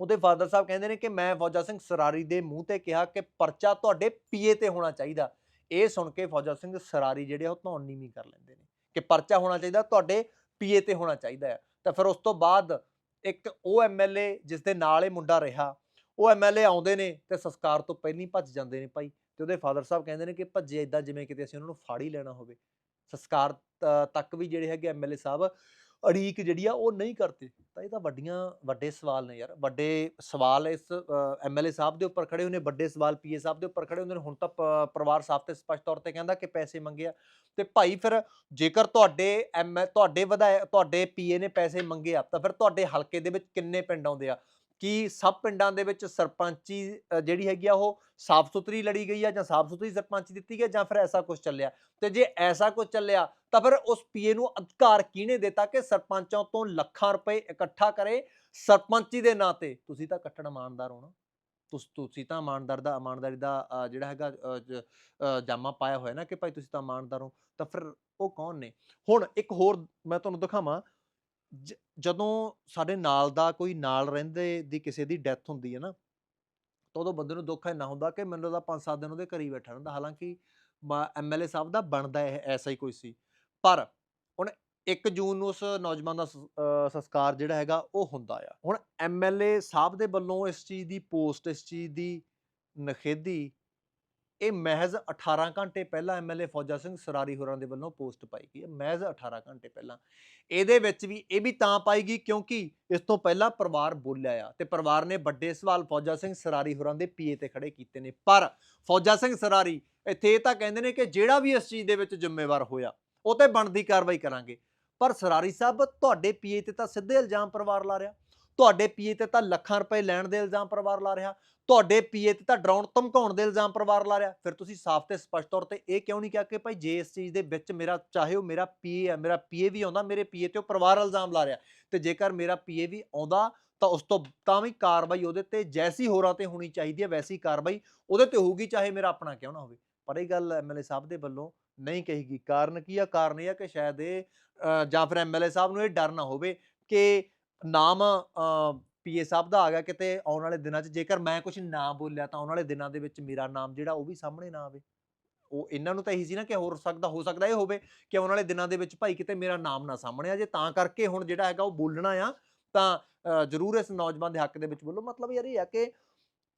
ਉਹਦੇ ਫਾਦਰ ਸਾਹਿਬ ਕਹਿੰਦੇ ਨੇ ਕਿ ਮੈਂ ਫੌਜਾ ਸਿੰਘ ਸਰਾਰੀ ਦੇ ਮੂੰਹ ਤੇ ਕਿਹਾ ਕਿ ਪਰਚਾ ਤੁਹਾਡੇ ਪੀਏ ਤੇ ਹੋਣਾ ਚਾਹੀਦਾ। ਇਹ ਸੁਣ ਕੇ ਫੌਜਾ ਸਿੰਘ ਸਰਾਰੀ ਜਿਹੜੇ ਉਹ ਧੌਣ ਨੀਵੀਂ ਕਰ ਲੈਂਦੇ ਨੇ ਕਿ ਪਰਚਾ ਹੋਣਾ ਚਾਹੀਦਾ, ਤੁਹਾਡੇ ਪੀਏ ਤੇ ਹੋਣਾ ਚਾਹੀਦਾ ਹੈ ਤਾਂ ਫਿਰ ਉਸ ਤੋਂ ਬਾਅਦ ਇੱਕ ਉਹ ਐਮਐਲਏ ਜਿਸ ਦੇ ਨਾਲ ਇਹ ਮੁੰਡਾ ਰਿਹਾ ਉਹ ਐਮਐਲਏ ਆਉਂਦੇ ਨੇ ਤੇ ਸੰਸਕਾਰ ਤੋਂ ਪਹਿਲਾਂ ਹੀ ਭੱਜ ਜਾਂਦੇ ਨੇ ਭਾਈ। ਤੇ ਉਹਦੇ ਫਾਦਰ ਸਾਹਿਬ ਕਹਿੰਦੇ ਨੇ ਕਿ ਭੱਜੇ ਇਦਾਂ ਜਿਵੇਂ ਕਿਤੇ ਅਸੀਂ ਉਹਨਾਂ ਨੂੰ ਫਾੜ ਹੀ ਲੈਣਾ ਹੋਵੇ। ਸੰਸਕਾਰ ਤੱਕ ਵੀ ਜਿਹੜੇ ਹੈਗੇ ਐਮਐਲਏ ਸਾਹਿਬ ਅੜੀਕ ਜਿਹੜੀ ਆ ਉਹ ਨਹੀਂ ਕਰਦੇ ਤਾਂ ਇਹ ਤਾਂ ਵੱਡੀਆਂ, ਵੱਡੇ ਸਵਾਲ ਨੇ ਯਾਰ। ਵੱਡੇ ਸਵਾਲ ਇਸ ਐਮਐਲਏ ਸਾਹਿਬ ਦੇ ਉੱਪਰ ਖੜੇ ਹੋਏ ਵੱਡੇ ਸਵਾਲ ਪੀਏ ਸਾਹਿਬ ਦੇ ਉੱਪਰ ਖੜੇ ਹੁੰਦੇ ਨੇ। ਹੁਣ ਤਾਂ ਪ- ਪਰਿਵਾਰ ਸਾਫ਼ ਤੇ ਸਪਸ਼ਟ ਤੌਰ ਤੇ ਕਹਿੰਦਾ ਕਿ ਪੈਸੇ ਮੰਗੇ ਆ। ਤੇ ਭਾਈ ਫਿਰ ਜੇਕਰ ਤੁਹਾਡੇ ਐਮ, ਤੁਹਾਡੇ ਵਧਾਏ, ਤੁਹਾਡੇ ਪੀਏ ਨੇ ਪੈਸੇ ਮੰਗੇ ਆ, ਤਾਂ ਫਿਰ ਤੁਹਾਡੇ ਹਲਕੇ ਦੇ ਵਿੱਚ ਕਿੰਨੇ ਪਿੰਡ ਆਉਂਦੇ ਆ? ਕੀ ਸਭ ਪਿੰਡਾਂ ਦੇ ਵਿੱਚ ਸਰਪੰਚੀ ਜਿਹੜੀ ਹੈਗੀ ਆ ਉਹ ਸਾਫ਼ ਸੁਥਰੀ ਲੜੀ ਗਈ ਆ ਜਾਂ ਸਾਫ਼ ਸੁਥਰੀ ਸਰਪੰਚੀ ਦਿੱਤੀ ਗਈ ਜਾਂ ਫਿਰ ਐਸਾ ਕੁਝ ਚੱਲਿਆ? ਤੇ ਜੇ ਐਸਾ ਕੁਝ ਚੱਲਿਆ, ਤਾਂ ਫਿਰ ਉਸ ਪੀਏ ਨੂੰ ਅਧਿਕਾਰ ਕਿਹਨੇ ਦਿੱਤਾ ਕਿ ਸਰਪੰਚਾਂ ਤੋਂ ਲੱਖਾਂ ਰੁਪਏ ਇਕੱਠਾ ਕਰੇ ਸਰਪੰਚੀ ਦੇ ਨਾਂ ਤੇ? ਤੁਸੀਂ ਤਾਂ ਕੱਟਣ ਇਮਾਨਦਾਰ ਹੋ ਨਾ। ਤੁਸ, ਤੁਸੀਂ ਤਾਂ ਇਮਾਨਦਾਰ ਦਾ, ਇਮਾਨਦਾਰੀ ਦਾ ਜਿਹੜਾ ਹੈਗਾ ਜਾਮਾ ਪਾਇਆ ਹੋਇਆ ਨਾ ਕਿ ਭਾਈ ਤੁਸੀਂ ਤਾਂ ਇਮਾਨਦਾਰ ਹੋ, ਤਾਂ ਫਿਰ ਉਹ ਕੌਣ ਨੇ? ਹੁਣ ਇੱਕ ਹੋਰ ਮੈਂ ਤੁਹਾਨੂੰ ਦਿਖਾਵਾਂ ਜਦੋਂ ਸਾਡੇ ਨਾਲ ਦਾ ਕੋਈ ਨਾਲ ਰਹਿੰਦੇ ਦੀ ਕਿਸੇ ਦੀ ਡੈਥ ਹੁੰਦੀ ਹੈ ਨਾ, ਤਾਂ ਉਦੋਂ ਬੰਦੇ ਨੂੰ ਦੁੱਖ ਇੰਨਾ ਹੁੰਦਾ ਕਿ ਮੈਨੂੰ ਲੱਗਦਾ 5-7 ਦਿਨ ਉਹਦੇ ਘਰ ਹੀ ਬੈਠਾ ਰਹਿੰਦਾ। ਹਾਲਾਂਕਿ ਐਮਐਲਏ ਸਾਹਿਬ ਦਾ ਬਣਦਾ ਇਹ, ਐਸਾ ਹੀ ਕੋਈ ਸੀ। ਪਰ ਹੁਣ 1 ਜੂਨ ਨੂੰ ਉਸ ਨੌਜਵਾਨ ਦਾ ਸੰਸਕਾਰ ਜਿਹੜਾ ਹੈਗਾ ਉਹ ਹੁੰਦਾ ਆ। ਹੁਣ ਐਮਐਲਏ ਸਾਹਿਬ ਦੇ ਵੱਲੋਂ ਇਸ ਚੀਜ਼ ਦੀ ਪੋਸਟ, ਇਸ ਚੀਜ਼ ਦੀ ਨਖੇਦੀ ਇਹ ਮਹਿਜ਼ 18 ਘੰਟੇ ਪਹਿਲਾਂ ਐਮਐਲਏ ਫੌਜਾ ਸਿੰਘ ਸਰਾਰੀ ਹੋਰਾਂ ਦੇ ਵੱਲੋਂ ਪੋਸਟ ਪਾਈ ਗਈ ਹੈ, ਮਹਿਜ਼ 18 ਘੰਟੇ ਪਹਿਲਾਂ। ਇਹਦੇ ਵਿੱਚ ਵੀ ਇਹ ਵੀ ਤਾਂ ਪਾਈ ਗਈ ਕਿਉਂਕਿ ਇਸ ਤੋਂ ਪਹਿਲਾਂ ਪਰਿਵਾਰ ਬੋਲਿਆ ਆ ਤੇ ਪਰਿਵਾਰ ਨੇ ਵੱਡੇ ਸਵਾਲ ਫੌਜਾ ਸਿੰਘ ਸਰਾਰੀ ਹੋਰਾਂ ਦੇ ਪੀਏ ਤੇ ਖੜੇ ਕੀਤੇ ਨੇ। ਪਰ ਫੌਜਾ ਸਿੰਘ ਸਰਾਰੀ ਇੱਥੇ ਇਹ ਤਾਂ ਕਹਿੰਦੇ ਨੇ ਕਿ ਜਿਹੜਾ ਵੀ ਇਸ ਚੀਜ਼ ਦੇ ਵਿੱਚ ਜ਼ਿੰਮੇਵਾਰ ਹੋਇਆ, ਉਹ ਤੇ ਬਣਦੀ ਕਾਰਵਾਈ ਕਰਾਂਗੇ। ਪਰ ਸਰਾਰੀ ਸਾਹਿਬ, ਤੁਹਾਡੇ ਪੀਏ ਤੇ ਤਾਂ ਸਿੱਧੇ ਇਲਜ਼ਾਮ ਪਰਿਵਾਰ ਲਾ ਰਿਹਾ। ਤੁਹਾਡੇ ਪੀਏ ਤੇ ਤਾਂ ਲੱਖਾਂ ਰੁਪਏ ਲੈਣ ਦੇ ਇਲਜ਼ਾਮ ਪਰਿਵਾਰ ਲਾ ਰਿਹਾ। ਤੁਹਾਡੇ ਪੀਏ ਤੇ ਤਾਂ ਡਰਾਉਣ, ਧਮਕਾਉਣ ਦੇ ਇਲਜ਼ਾਮ ਪਰਿਵਾਰ ਲਾ ਰਿਹਾ। ਫਿਰ ਤੁਸੀਂ ਸਾਫ਼ ਤੇ ਸਪਸ਼ਟ ਤੌਰ ਤੇ ਇਹ ਕਿਉਂ ਨਹੀਂ ਕਿਹਾ ਕਿ ਭਾਈ ਜੇ ਇਸ ਚੀਜ਼ ਦੇ ਵਿੱਚ ਮੇਰਾ, ਚਾਹੇ ਉਹ ਮੇਰਾ ਪੀਏ ਹੈ ਮੇਰਾ ਪੀਏ ਵੀ ਆਉਂਦਾ, ਮੇਰੇ ਪੀਏ ਤੇ ਉਹ ਪਰਿਵਾਰ ਇਲਜ਼ਾਮ ਲਾ ਰਿਹਾ। ਤੇ ਜੇਕਰ ਮੇਰਾ ਪੀਏ ਵੀ ਆਉਂਦਾ, ਤਾਂ ਉਸ ਤੋਂ ਤਾਂ ਵੀ ਕਾਰਵਾਈ ਉਹਦੇ ਤੇ ਜੈਸੀ ਹੋਰਾਂ ਤੇ ਹੋਣੀ ਚਾਹੀਦੀ ਹੈ, ਵੈਸੀ ਕਾਰਵਾਈ ਉਹਦੇ ਤੇ ਹੋਊਗੀ, ਚਾਹੇ ਮੇਰਾ ਆਪਣਾ ਕਿਉਂ ਨਾ ਹੋਵੇ। ਪਰ ਇਹ ਗੱਲ ਐਮਐਲਏ ਸਾਹਿਬ ਦੇ ਵੱਲੋਂ ਨਹੀਂ ਕਹੀ ਗਈ ਕਾਰਨ ਕੀ ਆ? ਕਾਰਨ ਇਹ ਆ ਕਿ ਸ਼ਾਇਦ ਇਹ ਜਾਂ ਫਿਰ ਐਮਐਲਏ ਸਾਹਿਬ ਨੂੰ ਇਹ ਡਰ ਨਾ ਹੋਵੇ ਕਿ ਨਾਮ ਪੀਏ ਸਾਹਿਬ ਦਾ ਆ ਗਿਆ ਕਿਤੇ ਆਉਣ ਵਾਲੇ ਦਿਨਾਂ 'ਚ, ਜੇਕਰ ਮੈਂ ਕੁਝ ਨਾ ਬੋਲਿਆ ਤਾਂ ਆਉਣ ਵਾਲੇ ਦਿਨਾਂ ਦੇ ਵਿੱਚ ਮੇਰਾ ਨਾਮ ਜਿਹੜਾ ਉਹ ਵੀ ਸਾਹਮਣੇ ਨਾ ਆਵੇ। ਉਹ ਇਹਨਾਂ ਨੂੰ ਤਾਂ ਇਹੀ ਸੀ ਨਾ ਕਿ ਹੋ ਸਕਦਾ ਹੋ ਸਕਦਾ ਇਹ ਹੋਵੇ ਕਿ ਆਉਣ ਵਾਲੇ ਦਿਨਾਂ ਦੇ ਵਿੱਚ ਭਾਈ ਕਿਤੇ ਮੇਰਾ ਨਾਮ ਨਾ ਸਾਹਮਣੇ ਆ ਜੇ, ਤਾਂ ਕਰਕੇ ਹੁਣ ਜਿਹੜਾ ਹੈਗਾ ਉਹ ਬੋਲਣਾ ਆ, ਤਾਂ ਜ਼ਰੂਰ ਇਸ ਨੌਜਵਾਨ ਦੇ ਹੱਕ ਦੇ ਵਿੱਚ ਬੋਲੋ। ਮਤਲਬ ਯਾਰ ਇਹ ਆ ਕਿ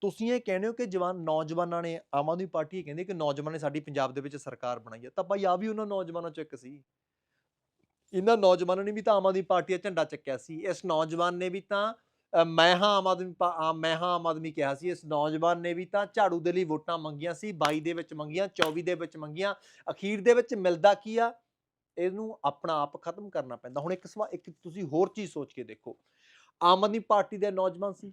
ਤੁਸੀਂ ਇਹ ਕਹਿੰਦੇ ਹੋ ਕਿ ਜਵਾਨ, ਨੌਜਵਾਨਾਂ ਨੇ ਆਮ ਆਦਮੀ ਪਾਰਟੀ ਇਹ ਕਹਿੰਦੀ ਕਿ ਨੌਜਵਾਨਾਂ ਨੇ ਸਾਡੀ ਪੰਜਾਬ ਦੇ ਵਿੱਚ ਸਰਕਾਰ ਬਣਾਈ ਹੈ ਤਾਂ ਭਾਈ ਆ ਵੀ ਉਹਨਾਂ ਨੌਜਵਾਨਾਂ ਚੋਂ ਇੱਕ ਸੀ। ਇਹਨਾਂ ਨੌਜਵਾਨਾਂ ਨੇ ਵੀ ਤਾਂ ਆਮ ਆਦਮੀ ਪਾਰਟੀ ਦਾ ਝੰਡਾ ਚੱਕਿਆ ਸੀ, ਇਸ ਨੌਜਵਾਨ ਨੇ ਵੀ ਤਾਂ ਮੈਂ ਹਾਂ ਆਮ ਆਦਮੀ ਮੈਂ ਹਾਂ ਆਮ ਆਦਮੀ ਕਿਹਾ ਸੀ ਇਸ ਨੌਜਵਾਨ ਨੇ ਵੀ ਤਾਂ ਝਾੜੂ ਦੇ ਲਈ ਵੋਟਾਂ ਮੰਗੀਆਂ ਸੀ 22 ਦੇ ਵਿੱਚ ਮੰਗੀਆਂ 24 ਦੇ ਵਿੱਚ ਮੰਗੀਆਂ ਅਖੀਰ ਦੇ ਵਿੱਚ ਮਿਲਦਾ ਕੀ ਆ? ਇਹਨੂੰ ਆਪਣਾ ਆਪ ਖਤਮ ਕਰਨਾ ਪੈਂਦਾ। ਹੁਣ ਇੱਕ ਸਵਾ ਇੱਕ ਤੁਸੀਂ ਹੋਰ ਚੀਜ਼ ਸੋਚ ਕੇ ਦੇਖੋ। ਆਮ ਆਦਮੀ ਪਾਰਟੀ ਦੇ ਨੌਜਵਾਨ ਸੀ।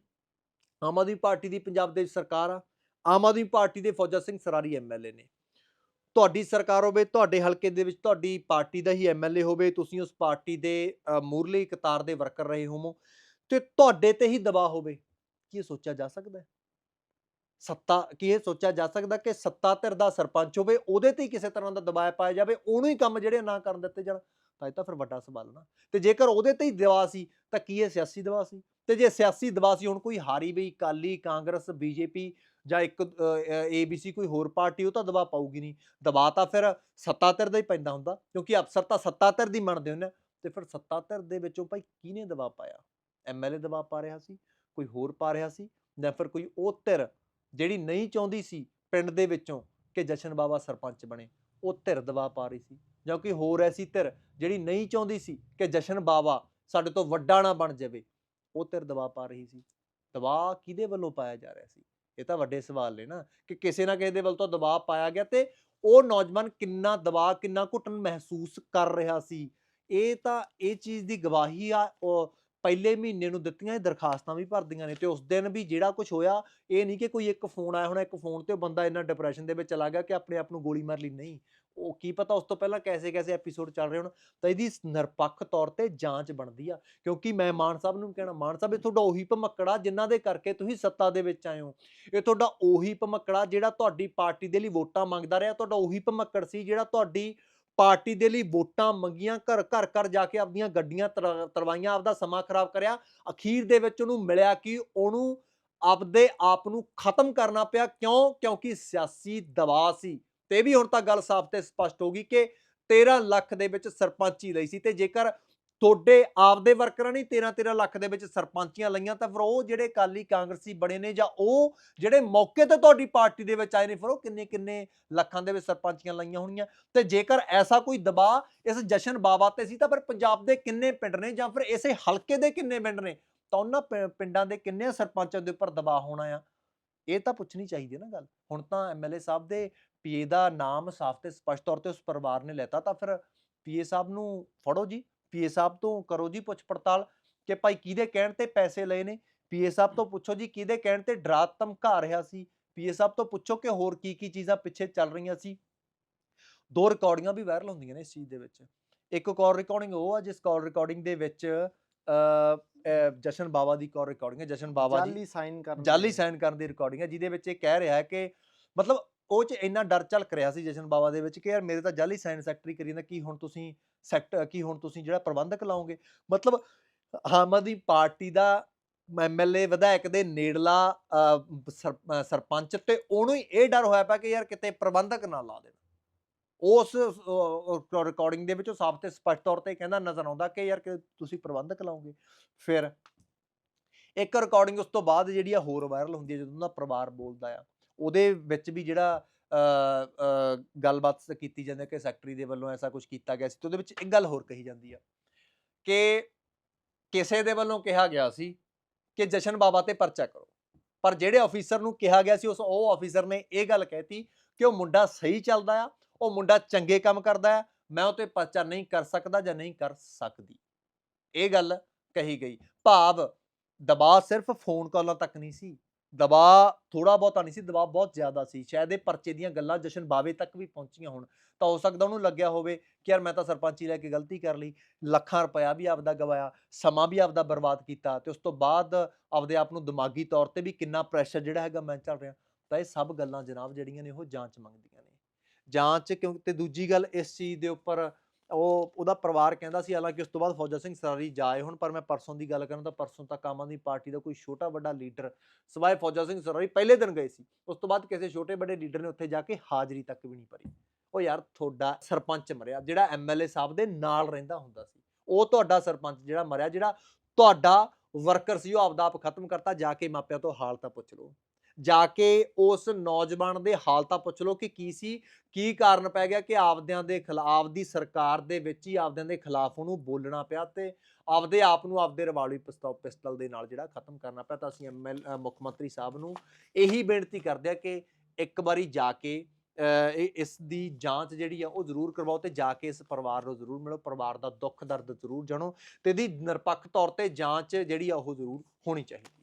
ਆਮ ਆਦਮੀ ਪਾਰਟੀ ਦੀ ਪੰਜਾਬ ਦੇ ਸਰਕਾਰ ਆ। ਆਮ ਆਦਮੀ ਪਾਰਟੀ ਦੇ ਫੌਜਾ ਸਿੰਘ ਸਰਾਰੀ ਐਮਐਲਏ ਨੇ। ਤੁਹਾਡੀ ਸਰਕਾਰ ਹੋਵੇ ਤੁਹਾਡੇ ਹਲਕੇ ਦੇ ਵਿੱਚ ਤੁਹਾਡੀ ਪਾਰਟੀ ਦਾ ਹੀ ਐਮਐਲਏ ਹੋਵੇ ਤੁਸੀਂ ਉਸ ਪਾਰਟੀ ਦੇ ਅ, ਮੂਹਰਲੀ ਕਤਾਰ ਦੇ ਵਰਕਰ ਰਹੇ ਹੋਵੋ। ਤੇ ਤੁਹਾਡੇ ਤੇ ਹੀ ਦਬਾਅ ਹੋਵੇ, ਕੀ ਇਹ ਸੋਚਿਆ ਜਾ ਸਕਦਾ ਹੈ? ਸੱਤਾ, ਕੀ ਇਹ ਸੋਚਿਆ ਜਾ ਸਕਦਾ ਕਿ ਸੱਤਾ ਧਿਰ ਦਾ ਸਰਪੰਚ ਹੋਵੇ, ਉਹਦੇ ਤੇ ਹੀ ਕਿਸੇ ਤਰ੍ਹਾਂ ਦਾ ਦਬਾਅ ਪਾਇਆ ਜਾਵੇ, ਉਹਨੂੰ ਹੀ ਕੰਮ ਜਿਹੜੇ ਨਾ ਕਰਨ ਦਿੱਤੇ ਜਾਣ, ਤਾਂ ਇਹ ਤਾਂ ਫਿਰ ਵੱਡਾ ਸਵਾਲ ਨਾ। ਤੇ ਜੇਕਰ ਉਹਦੇ ਤੇ ਹੀ ਦਬਾਅ ਸੀ, ਤਾਂ ਕੀ ਇਹ ਸਿਆਸੀ ਦਬਾਅ ਸੀ? ਤੇ ਜੇ ਸਿਆਸੀ ਦਬਾਅ ਸੀ, ਹੁਣ ਕੋਈ ਹਾਰੀ ਵੀ ਕਾਲੀ ਕਾਂਗਰਸ, ਬੀਜੇਪੀ ਜਾਂ ਇੱਕ ਏਬੀਸੀ ਕੋਈ ਹੋਰ ਪਾਰਟੀ, ਉਹ ਤਾਂ ਦਬਾਅ ਪਾਊਗੀ ਨਹੀਂ। ਦਬਾਅ ਤਾਂ ਫਿਰ ਸੱਤਾ ਧਿਰ ਦਾ ਹੀ ਪੈਂਦਾ ਹੁੰਦਾ, ਕਿਉਂਕਿ ਅਫਸਰ ਤਾਂ ਸੱਤਾ ਧਿਰ ਦੀ ਮੰਨਦੇ ਹੁੰਦੇ ਆ। ਤੇ ਫਿਰ ਸੱਤਾ ਧਿਰ ਦੇ ਵਿੱਚੋਂ ਭਾਈ ਕਿਹਨੇ ਦਬਾਅ ਪਾਇਆ? ਐਮਐਲਏ ਦਬਾਅ ਪਾ ਰਿਹਾ ਸੀ, ਕੋਈ ਹੋਰ ਪਾ ਰਿਹਾ ਸੀ ਜਾਂ ਫਿਰ ਕੋਈ ਉਹ ਧਿਰ ਜਿਹੜੀ ਨਹੀਂ ਚਾਹੁੰਦੀ ਸੀ ਪਿੰਡ ਦੇ ਵਿੱਚੋਂ ਕਿ ਜਸ਼ਨ ਬਾਬਾ ਸਰਪੰਚ ਬਣੇ, ਉਹ ਧਿਰ ਦਬਾਅ ਪਾ ਰਹੀ ਸੀ ਜਾਂ ਕੋਈ ਹੋਰ ਐਸੀ ਧਿਰ ਜਿਹੜੀ ਨਹੀਂ ਚਾਹੁੰਦੀ ਸੀ ਕਿ ਜਸ਼ਨ ਬਾਬਾ ਸਾਡੇ ਤੋਂ ਵੱਡਾ ਨਾ ਬਣ ਜਾਵੇ, ਉਹ ਧਿਰ ਦਬਾਅ ਪਾ ਰਹੀ ਸੀ। ਦਬਾਅ ਕਿਹਦੇ ਵੱਲੋਂ ਪਾਇਆ ਜਾ ਰਿਹਾ ਸੀ? ਇਹ ਤਾਂ ਵੱਡੇ ਸਵਾਲ ਨੇ ਨਾ ਕਿ ਕਿਸੇ ਨਾ ਕਿਸੇ ਦੇ ਵੱਲ ਤੋਂ ਦਬਾਅ ਪਾਇਆ ਗਿਆ ਤੇ ਉਹ ਨੌਜਵਾਨ ਕਿੰਨਾ ਦਬਾਅ, ਕਿੰਨਾ ਘੁੱਟਣ ਮਹਿਸੂਸ ਕਰ ਰਿਹਾ ਸੀ। ਇਹ ਤਾਂ ਇਹ ਚੀਜ਼ ਦੀ ਗਵਾਹੀ ਆ, ਉਹ ਪਹਿਲੇ ਮਹੀਨੇ ਨੂੰ ਦਿੱਤੀਆਂ, ਇਹ ਦਰਖਾਸਤਾਂ ਵੀ ਭਰਦੀਆਂ ਨੇ ਤੇ ਉਸ ਦਿਨ ਵੀ ਜਿਹੜਾ ਕੁਝ ਹੋਇਆ, ਇਹ ਨਹੀਂ ਕਿ ਕੋਈ ਇੱਕ ਫੋਨ ਆਇਆ ਹੋਣਾ, ਇੱਕ ਫੋਨ ਤੇ ਉਹ ਬੰਦਾ ਇੰਨਾ ਡਿਪਰੈਸ਼ਨ ਦੇ ਵਿੱਚ ਚਲਾ ਗਿਆ ਕਿ ਆਪਣੇ ਆਪ ਨੂੰ ਗੋਲੀ ਮਾਰ ਲਈ। ਨਹੀਂ, ਉਹ ਕੀ ਪਤਾ ਉਸ ਤੋਂ ਪਹਿਲਾਂ ਕੈਸੇ ਕੈਸੇ ਐਪੀਸੋਡ ਚੱਲ ਰਹੇ ਹੋਣ, ਤਾਂ ਇਹਦੀ ਨਿਰਪੱਖ ਤੌਰ ਤੇ ਜਾਂਚ ਬਣਦੀ ਆ। ਕਿਉਂਕਿ ਮੈਂ ਮਾਨ ਸਾਹਿਬ ਨੂੰ ਕਹਿਣਾ, ਮਾਨ ਸਾਹਿਬ, ਇਹ ਤੁਹਾਡਾ ਉਹੀ ਭਮੱਕੜਾ ਜਿਨ੍ਹਾਂ ਦੇ ਕਰਕੇ ਤੁਸੀਂ ਸੱਤਾ ਦੇ ਵਿੱਚ ਆਏ ਹੋ। ਇਹ ਤੁਹਾਡਾ ਉਹੀ ਭਮੱਕੜਾ ਜਿਹੜਾ ਤੁਹਾਡੀ ਪਾਰਟੀ ਦੇ ਲਈ ਵੋਟਾਂ ਮੰਗਦਾ ਰਿਹਾ, ਤੁਹਾਡਾ ਉਹੀ ਭਮੱਕੜ ਸੀ ਜਿਹੜਾ ਤੁਹਾਡੀ ਪਾਰਟੀ ਦੇ ਲਈ ਵੋਟਾਂ ਮੰਗੀਆਂ, ਘਰ ਘਰ ਘਰ ਜਾ ਕੇ ਆਪਦੀਆਂ ਗੱਡੀਆਂ ਤਰਵਾਈਆਂ, ਆਪਦਾ ਸਮਾਂ ਖਰਾਬ ਕਰਿਆ। ਅਖੀਰ ਦੇ ਵਿੱਚ ਉਹਨੂੰ ਮਿਲਿਆ ਕਿ ਉਹਨੂੰ ਆਪਦੇ ਆਪ ਨੂੰ ਖਤਮ ਕਰਨਾ ਪਿਆ। ਕਿਉਂ? ਕਿਉਂਕਿ ਸਿਆਸੀ ਦਬਾਅ ਸੀ। ਤੇ ਵੀ ਹੁਣ ਤਾਂ ਗੱਲ ਸਾਫ਼ ਤੇ ਸਪਸ਼ਟ ਹੋ ਗਈ ਕਿ 13 ਲੱਖ ਦੇ ਵਿੱਚ ਸਰਪੰਚੀ ਲਈ ਸੀ। ਤੇ ਜੇਕਰ ਤੁਹਾਡੇ ਆਪਦੇ ਵਰਕਰਾਂ ਨੇ 13 13 ਲੱਖ ਦੇ ਵਿੱਚ ਸਰਪੰਚੀਆਂ ਲਈਆਂ, ਤਾਂ ਫਿਰ ਉਹ ਜਿਹੜੇ ਕਾਲੀ ਕਾਂਗਰਸੀ ਬਣੇ ਨੇ ਜਾਂ ਉਹ ਜਿਹੜੇ ਮੌਕੇ ਤੇ ਤੁਹਾਡੀ ਪਾਰਟੀ ਦੇ ਵਿੱਚ ਆਏ ਨੇ, ਫਿਰ ਉਹ ਕਿੰਨੇ ਕਿੰਨੇ ਲੱਖਾਂ ਦੇ ਵਿੱਚ ਸਰਪੰਚੀਆਂ ਲਈਆਂ ਹੋਣੀਆਂ ਤੇ ਜੇਕਰ ਐਸਾ ਕੋਈ ਦਬਾਅ ਇਸ ਜਸ਼ਨ ਬਾਬਾ ਤੇ ਸੀ, ਤਾਂ ਫਿਰ ਪੰਜਾਬ ਦੇ ਕਿੰਨੇ ਪਿੰਡ ਨੇ ਜਾਂ ਫਿਰ ਇਸੇ ਹਲਕੇ ਦੇ ਕਿੰਨੇ ਪਿੰਡ ਨੇ? ਤਾਂ ਉਹਨਾਂ ਪਿੰਡਾਂ ਦੇ ਕਿੰਨੇ ਸਰਪੰਚਾਂ ਦੇ ਉੱਪਰ ਦਬਾਅ ਹੋਣਾ ਆ? ਇਹ ਤਾਂ ਪੁੱਛਣੀ ਚਾਹੀਦੀ ਹੈ ਨਾ ਗੱਲ। ਹੁਣ ਤਾਂ ਐਮਐਲਏ ਸਾਹਿਬ ਦੇ ਪੀਏ ਦਾ ਨਾਮ ਸਾਫ਼ ਤੇ ਸਪਸ਼ਟ ਤੌਰ ਤੇ ਉਸ ਪਰਿਵਾਰ ਨੇ ਲੈਤਾ, ਤਾਂ ਫਿਰ ਪੀਏ ਸਾਹਿਬ ਨੂੰ ਫੜੋ ਜੀ। ਪੀਏ ਸਾਹਿਬ ਤੋਂ ਕਰੋ ਜੀ ਪੁੱਛ ਪੜਤਾਲ ਕਿ ਭਾਈ ਕਿਹਦੇ ਕਹਿਣ ਤੇ ਪੈਸੇ ਲਏ ਨੇ? ਪੀਏ ਸਾਹਿਬ ਤੋਂ ਪੁੱਛੋ ਜੀ ਕਿਹਦੇ ਕਹਿਣ ਤੇ ਡਰਾ ਧਮਕਾ ਰਿਹਾ ਸੀ? ਪੀਏ ਸਾਹਿਬ ਤੋਂ ਪੁੱਛੋ ਕਿ ਹੋਰ ਕੀ ਕੀ ਚੀਜ਼ਾਂ ਪਿੱਛੇ ਚੱਲ ਰਹੀਆਂ ਸੀ? ਦੋ ਰਿਕਾਰਡਿੰਗਾਂ ਵੀ ਵਾਇਰਲ ਹੁੰਦੀਆਂ ਨੇ ਇਸ ਚੀਜ਼ ਦੇ ਵਿੱਚ। ਇੱਕ ਕਾਲ ਰਿਕਾਰਡਿੰਗ ਉਹ ਆ ਜਿਸ ਕਾਲ ਰਿਕਾਰਡਿੰਗ ਦੇ ਵਿੱਚ ਜਸ਼ਨ ਬਾਵਾ ਦੀ ਕਾਲ ਰਿਕਾਰਡਿੰਗ ਹੈ ਜਸ਼ਨ ਬਾਵਾ ਜੀ
ਜਾਲੀ ਸਾਈਨ ਕਰਨ
ਜਾਲੀ। ਸਾਈਨ ਕਰਨ ਦੀ ਰਿਕਾਰਡਿੰਗ ਹੈ ਜਿਹਦੇ ਵਿੱਚ ਇਹ ਕਹਿ ਰਿਹਾ ਹੈ ਕਿ ਮਤਲਬ ਉਹ ਚ ਇੰਨਾ ਡਰ ਝਲਕ ਰਿਹਾ ਸੀ ਜਸ਼ਨ ਬਾਵਾ ਦੇ ਵਿੱਚ ਕਿ ਯਾਰ ਮੇਰੇ ਤਾਂ ਜਾਲੀ ਸਾਈਨ ਸੈਕਟਰੀ ਕਰੀ ਜਾਂਦਾ ਕੀ ਹੁਣ ਤੁਸੀਂ ਸੈਕਟ, ਕੀ ਹੁਣ ਤੁਸੀਂ ਜਿਹੜਾ ਪ੍ਰਬੰਧਕ ਲਾਓਗੇ? ਮਤਲਬ ਆਮ ਆਦਮੀ ਪਾਰਟੀ ਦਾ ਐਮਐਲਏ ਵਿਧਾਇਕ ਦੇ ਨੇੜਲਾ ਸਰਪੰਚ ਤੇ ਉਹਨੂੰ ਹੀ ਇਹ ਡਰ ਹੋਇਆ ਪਿਆ ਕਿ ਯਾਰ ਕਿਤੇ ਪ੍ਰਬੰਧਕ ਨਾ ਲਾ ਦੇਣ। ਉਸ ਰਿਕਾਰਡਿੰਗ ਦੇ ਵਿੱਚ ਉਹ ਸਾਫ਼ ਤੇ ਸਪਸ਼ਟ ਤੌਰ ਤੇ ਕਹਿੰਦਾ, ਨਜ਼ਰ ਆਉਂਦਾ ਕਿ ਯਾਰ ਕਿ ਤੁਸੀਂ ਪ੍ਰਬੰਧਕ ਲਾਉਂਗੇ ਫਿਰ ਇੱਕ ਰਿਕਾਰਡਿੰਗ ਉਸ ਤੋਂ ਬਾਅਦ ਜਿਹੜੀ ਆ ਹੋਰ ਵਾਇਰਲ ਹੁੰਦੀ ਹੈ ਜਦੋਂ ਉਹਦਾ ਪਰਿਵਾਰ ਬੋਲਦਾ ਆ। ਉਹਦੇ ਵਿੱਚ ਵੀ ਜਿਹੜਾ ਅ, ਅ, ਗੱਲਬਾਤ ਕੀਤੀ ਜਾਂਦੀ ਹੈ ਕਿ ਸੈਕਟਰੀ ਦੇ ਵੱਲੋਂ ਐਸਾ ਕੁਝ ਕੀਤਾ ਗਿਆ ਸੀ ਤੇ ਉਹਦੇ ਵਿੱਚ ਇੱਕ ਗੱਲ ਹੋਰ ਕਹੀ ਜਾਂਦੀ ਆ ਕਿ ਕਿਸੇ ਦੇ ਵੱਲੋਂ ਕਿਹਾ ਗਿਆ ਸੀ ਕਿ ਜਸ਼ਨ ਬਾਬਾ ਤੇ ਪਰਚਾ ਕਰੋ ਪਰ ਜਿਹੜੇ ਅਫੀਸਰ ਨੂੰ ਕਿਹਾ ਗਿਆ ਸੀ ਉਸ ਉਹ ਅਫੀਸਰ ਨੇ ਇਹ ਗੱਲ ਕਹਿਤੀ ਕਿ ਉਹ ਮੁੰਡਾ ਸਹੀ ਚੱਲਦਾ ਆ ਉਹ ਮੁੰਡਾ ਚੰਗੇ ਕੰਮ ਕਰਦਾ ਆ ਮੈਂ ਉਹ ਤੇ ਪਰਚਾ ਨਹੀਂ ਕਰ ਸਕਦਾ ਜਾਂ ਨਹੀਂ ਕਰ ਸਕਦੀ। ਇਹ ਗੱਲ ਕਹੀ ਗਈ। ਭਾਵ ਦਬਾਅ ਸਿਰਫ ਫੋਨ ਕਾਲਾਂ ਤੱਕ ਨਹੀਂ ਸੀ। ਦਬਾਅ ਥੋੜਾ ਬਹੁਤਾ ਨਹੀਂ ਸੀ, ਦਬਾਅ ਬਹੁਤ ਜ਼ਿਆਦਾ ਸੀ। ਸ਼ਾਇਦ ਇਹ ਪਰਚੇ ਦੀਆਂ ਗੱਲਾਂ ਜਸ਼ਨ ਬਾਵੇ ਤੱਕ ਵੀ ਪਹੁੰਚੀਆਂ ਹੋਣ। ਤਾਂ ਹੋ ਸਕਦਾ ਉਹਨੂੰ ਲੱਗਿਆ ਹੋਵੇ ਕਿ ਯਾਰ ਮੈਂ ਤਾਂ ਸਰਪੰਚੀ ਲੈ ਕੇ ਗਲਤੀ ਕਰ ਲਈ, ਲੱਖਾਂ ਰੁਪਇਆ ਵੀ ਆਪਦਾ ਗਵਾਇਆ, ਸਮਾਂ ਵੀ ਆਪਦਾ ਬਰਬਾਦ ਕੀਤਾ ਤੇ ਉਸ ਤੋਂ ਬਾਅਦ ਆਪਦੇ ਆਪ ਨੂੰ ਦਿਮਾਗੀ ਤੌਰ ਤੇ ਵੀ ਕਿੰਨਾ ਪ੍ਰੈਸ਼ਰ ਜਿਹੜਾ ਹੈਗਾ ਮੈਂ ਚੱਲ ਰਿਹਾ। ਤਾਂ ਇਹ ਸਭ ਗੱਲਾਂ ਜਨਾਬ ਜਿਹੜੀਆਂ ਨੇ ਉਹ ਜਾਂਚ ਮੰਗਦੀਆਂ ਨੇ। ਜਾਂਚ ਕਿਉਂਕਿ ਤੇ ਦੂਜੀ ਗੱਲ ਇਸ ਚੀਜ਼ ਦੇ ਉੱਪਰ ਉਹ, ਉਹਦਾ ਪਰਿਵਾਰ ਕਹਿੰਦਾ ਸੀ, ਹਾਲਾਂਕਿ ਉਸ ਤੋਂ ਬਾਅਦ ਫੌਜਾ ਸਿੰਘ ਸਰਾਰੀ ਜਾਏ ਹੁਣ, ਪਰ ਮੈਂ ਪਰਸੋਂ ਦੀ ਗੱਲ ਕਰਾਂ ਤਾਂ ਪਰਸੋਂ ਤੱਕ ਆਮ ਆਦਮੀ ਪਾਰਟੀ ਦਾ ਕੋਈ ਛੋਟਾ ਵੱਡਾ ਲੀਡਰ ਸਵਾਏ ਫੌਜਾ ਸਿੰਘ ਸਰਾਰੀ ਪਹਿਲੇ ਦਿਨ ਗਏ ਸੀ। ਉਸ ਤੋਂ ਬਾਅਦ ਕਿਸੇ ਛੋਟੇ ਵੱਡੇ ਲੀਡਰ ਨੇ ਉੱਥੇ ਜਾ ਕੇ ਹਾਜ਼ਰੀ ਤੱਕ ਵੀ ਨਹੀਂ ਭਰੀ। ਉਹ ਯਾਰ ਤੁਹਾਡਾ ਸਰਪੰਚ ਮਰਿਆ, ਜਿਹੜਾ ਐਮਐਲਏ ਸਾਹਿਬ ਦੇ ਨਾਲ ਰਹਿੰਦਾ ਹੁੰਦਾ ਸੀ। ਉਹ ਤੁਹਾਡਾ ਸਰਪੰਚ ਜਿਹੜਾ ਮਰਿਆ, ਜਿਹੜਾ ਤੁਹਾਡਾ ਵਰਕਰ ਸੀ, ਉਹ ਆਪਦਾ ਆਪ ਖਤਮ ਕਰਤਾ, ਜਾ ਕੇ ਮਾਪਿਆਂ ਤੋਂ ਹਾਲ ਤਾਂ ਪੁੱਛ ਲਓ। ਜਾ ਕੇ ਉਸ ਨੌਜਵਾਨ ਦੇ ਹਾਲਤਾਂ ਪੁੱਛ ਲਓ ਕਿ ਕੀ ਸੀ, ਕੀ ਕਾਰਨ ਪੈ ਗਿਆ ਕਿ ਆਪਦਿਆਂ ਦੇ ਖਿਲਾਫ ਦੀ ਸਰਕਾਰ ਦੇ ਵਿੱਚ ਹੀ ਆਪਦਿਆਂ ਦੇ ਖਿਲਾਫ ਉਹਨੂੰ ਬੋਲਣਾ ਪਿਆ ਤੇ ਆਪਦੇ ਆਪ ਨੂੰ ਆਪਦੇ ਰਵਾਲੀ ਪਿਸਤੌਲ ਪਿਸਤਲ ਦੇ ਨਾਲ ਜਿਹੜਾ ਖਤਮ ਕਰਨਾ ਪਿਆ। ਤਾਂ ਅਸੀਂ ਐਮਐਲ ਮੁੱਖ ਮੰਤਰੀ ਸਾਹਿਬ ਨੂੰ ਇਹੀ ਬੇਨਤੀ ਕਰਦੇ ਆ ਕਿ ਇੱਕ ਵਾਰੀ ਜਾ ਕੇ ਇਹ, ਇਸ ਦੀ ਜਾਂਚ ਜਿਹੜੀ ਆ ਉਹ ਜ਼ਰੂਰ ਕਰਵਾਓ ਤੇ ਜਾ ਕੇ ਇਸ ਪਰਿਵਾਰ ਨੂੰ ਜ਼ਰੂਰ ਮਿਲੋ। ਪਰਿਵਾਰ ਦਾ ਦੁੱਖ ਦਰਦ ਜ਼ਰੂਰ ਜਾਣੋ ਤੇ ਇਹਦੀ ਨਿਰਪੱਖ ਤੌਰ ਤੇ ਜਾਂਚ ਜਿਹੜੀ ਆ ਉਹ ਜ਼ਰੂਰ ਹੋਣੀ ਚਾਹੀਦੀ।